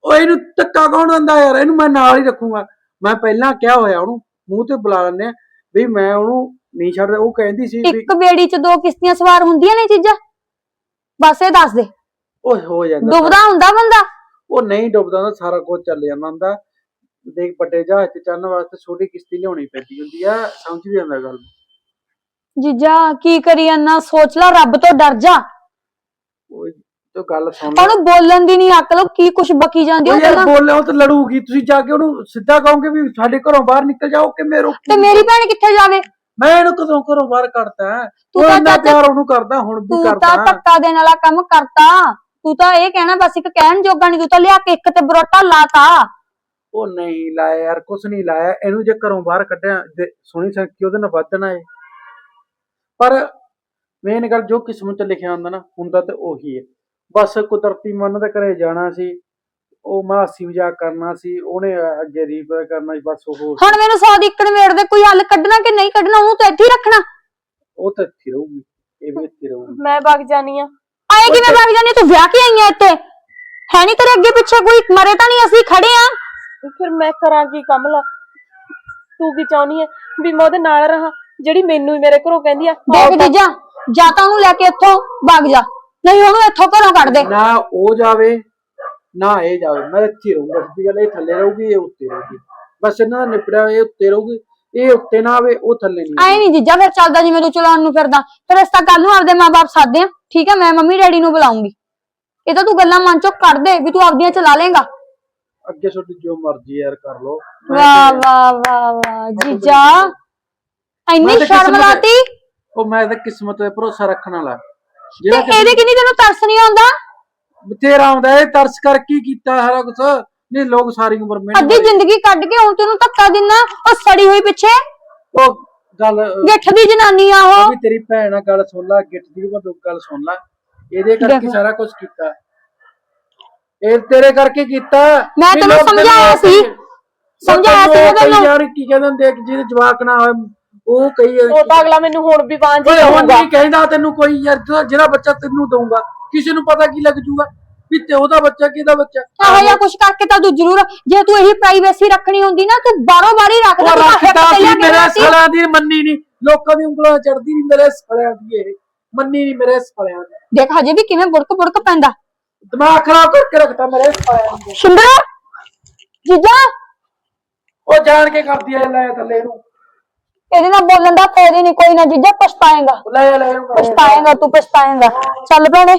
ਉਹ ਇਹਨੂੰ ਧੱਕਾ ਕੌਣ ਦਿੰਦਾ ਯਾਰ? ਇਹਨੂੰ ਮੈਂ ਨਾਲ ਹੀ ਰੱਖੂਗਾ। ਮੈਂ ਪਹਿਲਾਂ ਕਿਹਾ ਹੋਇਆ ਉਹਨੂੰ ਮੂੰਹ ਤੇ ਬੁਲਾ ਲੈਂਦੇ ਆ ਵੀ ਮੈਂ ਉਹਨੂੰ ਨਹੀਂ ਛੱਡਦਾ। ਉਹ ਕਹਿੰਦੀ ਸੀ ਇੱਕ ਬੇੜੀ 'ਚ ਦੋ ਕਿਸ਼ਤੀਆਂ ਸਵਾਰ ਹੁੰਦੀਆਂ ਨੇ ਜੀਜਾ। ਬਸ ਇਹ ਦੱਸ ਦੇ। ਉਹ ਹੋ ਜਾਂਦਾ ਡੁੱਬਦਾ ਹੁੰਦਾ ਬੰਦਾ? ਉਹ ਨਹੀਂ ਡੁੱਬਦਾ ਹੁੰਦਾ ਸਾਰਾ ਕੁਝ ਚੱਲ ਜਾਂਦਾ ਹੁੰਦਾ। ਦੇਖ ਵੱਡੇ ਜਹਾਜ਼ ਤੇ ਚੜਨ ਵਾਸਤੇ ਛੋਟੀ ਕਿਸ਼ਤੀ ਲਿਆਉਣੀ ਪੈਂਦੀ ਹੁੰਦੀ ਆ ਸਮਝ ਵੀ ਜਾਂਦਾ ਗੱਲ ਜੀਜਾ ਕੀ ਕਰੀ ਜਾਂਦਾ? ਸੋਚ ਲੈ ਰੱਬ ਤੋਂ ਡਰ ਜਾ। ਉਹ ਤੂੰ ਗੱਲ ਸੁਣ ਲੈ। ਉਹਨੂੰ ਬੋਲਣ ਦੀ ਨਹੀਂ ਅਕਲ ਉਹ ਕੀ ਕੁਛ ਬਕੀ ਜਾਂਦੀ ਉਹ ਯਾਰ ਬੋਲੇ ਉਹ ਤਾਂ ਲੜੂਗੀ। ਤੁਸੀਂ ਜਾ ਕੇ ਉਹਨੂੰ ਸਿੱਧਾ ਕਹੋਗੇ ਵੀ ਸਾਡੇ ਘਰੋਂ ਬਾਹਰ ਨਿਕਲ ਜਾਓ ਕਿ ਮੇਰੇ ਤੇ ਮੇਰੀ ਭੈਣ ਕਿੱਥੇ ਜਾਵੇ? ਮੈਂ ਇਹਨੂੰ ਕਦੋਂ ਘਰੋਂ ਬਾਹਰ ਕੱਢਤਾ? ਤੂੰ ਤਾਂ ਇੰਨਾ ਪਿਆਰ ਉਹਨੂੰ ਕਰਦਾ ਹੁਣ ਵੀ ਤੂੰ ਤਾਂ ਕਰਦਾ। ਧੱਕਾ ਦੇਣ ਵਾਲਾ ਕੰਮ ਕਰਤਾ। ਤੂੰ ਤਾਂ ਇਹ ਕਹਿਣਾ ਬਸ ਇੱਕ ਕਹਿਣ ਜੋਗਾ ਨਹੀਂ ਤੂੰ ਤਾਂ ਲਿਆ ਕੇ ਇੱਕ ਤੇ ਬਰੋਟਾ ਲਾਤਾ। ਉਹ ਨਹੀਂ ਲਾਇਆ ਯਾਰ ਕੁਛ ਨਹੀਂ ਲਾਇਆ। ਇਹਨੂੰ ਜੇ ਘਰੋਂ ਬਾਹਰ ਕੱਢਿਆ ਦੇ- ਸੋਹਣੀ ਸੰਖੀ ਉਹਦੇ ਨਾਲ ਵੱਧਣਾ ਏ। ਪਰ ਮੇਨ ਗੱਲ ਜੋ ਕਿਸਮਤ ਚ ਲਿਖਿਆ ਹੁੰਦਾ ਨਾ ਹੁੰਦਾ ਤੇ ਉਹੀ ਹੈ ਬਸ ਕੁਦਰਤੀ ਮਨ ਦੇ ਘਰੇ ਜਾਣਾ ਸੀ। ਉਹ ਮੈਂ ਹਾਸੀ ਮਜ਼ਾਕ ਕਰਨਾ ਸੀ ਉਹਨੇ ਅੱਗੇ ਰੀਪ ਕਰਨਾ ਸੀ ਬਸ ਉਹ ਹੁਣ ਮੈਨੂੰ ਸੌ ਦੀ ਇੱਕੜ ਮੇੜ ਦੇ ਕੋਈ ਹੱਲ ਕੱਢਣਾ ਕਿ ਨਹੀਂ ਕੱਢਣਾ ਉਹਨੂੰ ਤਾਂ ਇੱਥੇ ਹੀ ਰੱਖਣਾ। ਉਹ ਤਾਂ ਇੱਥੇ ਰਹੂਗੀ ਇਹ ਵੀ ਇੱਥੇ ਰਹੂਗੀ। ਮੈਂ ਵਗ ਜਾਨੀ ਆ। ਆਏ ਕਿਵੇਂ ਵਗ ਜਾਨੀ ਤੂੰ ਵਿਆਹ ਕੇ ਆਈ ਐ ਇੱਥੇ? ਹੈ ਨਹੀਂ ਤੇਰੇ ਅੱਗੇ ਪਿੱਛੇ ਕੋਈ? ਮਰੇ ਤਾਂ ਨਹੀਂ ਅਸੀਂ ਖੜੇ ਆ। ਫਿਰ ਮੈਂ ਕਰਾਂ ਕੀ ਕਮਲਾ ਤੂੰ ਕੀ ਚਾਹੁੰਦੀ ਹੈ ਵੀ ਮੈਂ ਉਹਦੇ ਨਾਲ ਰਹਾ ਜਿਹੜੀ ਮੈਨੂੰ ਹੀ ਮੇਰੇ ਘਰੋਂ ਕਹਿੰਦੀ ਆ ਦੇਖ ਜੀਜਾ ਜਾਂ ਤਾਂ ਉਹਨੂੰ ਲੈ ਕੇ ਇੱਥੋਂ ਵਗ ਜਾ। ਨਹੀਂ ਉਹਨੂੰ ਇੱਥੋਂ ਘਰੋਂ ਕੱਢ ਦੇ। ਨਾ ਉਹ ਜਾਵੇ। ਨਾ ਇਹ ਜਾਵੇ ਮੈਂ ਇੱਥੇ ਰਹੂੰਗਾ ਸਿੱਧੀ ਗੱਲ ਇਹ ਥੱਲੇ ਰਹੂਗੀ ਇਹ ਉੱਤੇ ਰਹੂਗੀ। ਬਸ ਇਹਨਾਂ ਦਾ ਨਿਪੜਿਆ ਇਹ ਉੱਤੇ ਰਹੂਗੀ ਇਹ ਉੱਤੇ ਨਾ ਆਵੇ ਉਹ ਥੱਲੇ ਨਹੀਂ ਆਏ ਨਹੀਂ ਜੀਜਾ ਫਿਰ ਚੱਲਦਾ ਜਿਵੇਂ ਤੂੰ ਚਲਾਉਣ ਨੂੰ ਫਿਰਦਾ। ਫਿਰ ਇਸ ਤਾਂ ਕੱਲ ਨੂੰ ਆਪਦੇ ਮਾਪੇ ਸਾਦੇ ਆ ਠੀਕ ਹੈ ਮੈਂ ਮੰਮੀ ਡੈਡੀ ਨੂੰ ਬੁਲਾਉਂਗੀ। ਇਹ ਤਾਂ ਤੂੰ ਗੱਲਾਂ ਮਨ ਚੋਂ ਕੱਢ ਦੇ ਵੀ ਤੂੰ ਆਪਦੀਆਂ ਚਲਾ ਲੇਗਾ ਅੱਗੇ ਤੁਹਾਡੀ ਜੋ ਮਰਜ਼ੀ ਯਾਰ ਕਰ ਲੋ ਵਾਹ ਵਾਹ ਵਾਹ ਵਾਹ ਜੀਜਾ। ਇੰਨੀ ਸ਼ਰਮ ਲਾਤੀ। ਉਹ ਮੈਂ ਤਾਂ ਕਿਸਮਤ ਤੇ ਭਰੋਸਾ ਰੱਖਣ ਵਾਲਾ। ਤੇ ਇਹਦੇ ਕਿੰਨੀ ਤੈਨੂੰ ਤਰਸ ਨਹੀਂ ਆਉਂਦਾ? ਬਥੇਰਾ ਆਉਂਦਾ ਇਹ ਤਰਸ ਕਰ ਕੀ ਕੀਤਾ ਸਾਰਾ ਕੁਛ? ਨਹੀਂ ਲੋਕ ਸਾਰੀ ਉਮਰ ਮੈਨੂੰ ਅੱਧੀ ਜ਼ਿੰਦਗੀ ਕੱਢ ਕੇ ਹੁਣ ਤੈਨੂੰ ਧੱਕਾ ਦਿੰਨਾ ਉਹ ਸੜੀ ਹੋਈ ਪਿੱਛੇ। ਉਹ ਗੱਲ ਗਿੱਠ ਦੀ ਜਨਾਨੀ ਆ ਉਹ। ਉਹ ਵੀ ਤੇਰੀ ਭੈਣ ਨਾਲ ਗੱਲ ਸੁਣ ਲੈ ਗਿੱਟ ਦੀ ਵੀ ਗੱਲ ਸੁਣ ਲੈ। ਇਹਦੇ ਕਰਕੇ ਦੇਖੋ। ਸਾਰਾ ਕੁਝ ਕੀਤਾ। ਇਹ ਤੇਰੇ ਕਰਕੇ ਕੀਤਾ। ਮੈਂ ਵੀ ਤੈਨੂੰ ਲੋਕ ਸਮਝਾਇਆ ਸੀ। ਸਮਝਾਇਆ ਸੀ ਤੈਨੂੰ। ਯਾਰ ਕੀ ਕਹਿੰਦੇ ਹੁੰਦੇ ਆ ਕਿ ਜਿਹਦੇ ਜਵਾਕ ਨਾ ਹੋਏ ਉਹ ਕਈ ਉਹ ਤਾਂ ਅਗਲਾ ਮੈਨੂੰ ਹੁਣ ਵੀ ਬਾਂਝ ਹੀ ਓਏ ਹੁਣ ਨਹੀਂ ਕਹਿੰਦਾ ਤੈਨੂੰ ਕੋਈ ਯਾਰ ਜਿਹੜਾ- ਜਿਹੜਾ ਬੱਚਾ ਤੈਨੂੰ ਦਊਗਾ ਕਿਸੇ ਨੂੰ ਪਤਾ ਕੀ ਲੱਗ ਜੂਗਾ ਵੀ ਤੇ ਉਹਦਾ ਬੱਚਾ ਕਿਹਦਾ ਬੱਚਾ? ਇਹੋ ਜਿਹਾ ਕੁਛ ਕਰਕੇ ਤਾਂ ਤੂੰ ਜ਼ਰੂਰ ਜੇ ਤੂੰ ਇਹੀ ਪ੍ਰਾਈਵੇਸੀ ਰੱਖਣੀ ਹੁੰਦੀ ਨਾ ਤੂੰ ਬਾਰੋ ਬਾਰੀ ਰੱਖ ਉਹ ਦੇ ਰੱਖਦਾ ਸੀ ਮੇਰੇ ਸਾਲਿਆਂ ਦੀ ਮੰਨੀ ਨਹੀਂ। ਲੋਕਾਂ ਦੀ ਉਂਗਲਾਂ ਚੜਦੀ ਨਹੀਂ ਮੇਰੇ ਸਾਲਿਆਂ ਦੀ ਇਹ। ਮੰਨੀ ਨਹੀਂ ਮੇਰੇ ਸਾਲਿਆਂ ਦੀ। ਦੇਖ ਹਜੇ ਵੀ ਕਿਵੇਂ ਬੁੜਕ ਬੁੜਕ ਪੈਂਦਾ। ਦਿਮਾਗ ਖਰਾਬ ਕਰਕੇ ਰੱਖਦਾ ਮੇਰੇ ਸਾਲਿਆਂ ਦੀ। ਸੁੰਦਰ! ਜੀਜਾ! ਉਹ ਜਾਣ ਕੇ ਕਰਦੀ ਐ ਲੈ ਥੱਲੇ ਇਹਨੂੰ ਇਹਦੇ ਨਾਲ ਬੋਲਣ ਦਾ ਫਾਇਦਾ ਨਹੀਂ ਕੋਈ ਨਾ ਜੀਜਾ ਪਛਤਾਏਗਾ। ਲੈ ਲੈ ਇਹਨੂੰ ਪਛਤਾਏਗਾ ਤੂੰ ਪਛਤਾਏਗਾ। ਚੱਲ ਭੈਣੇ।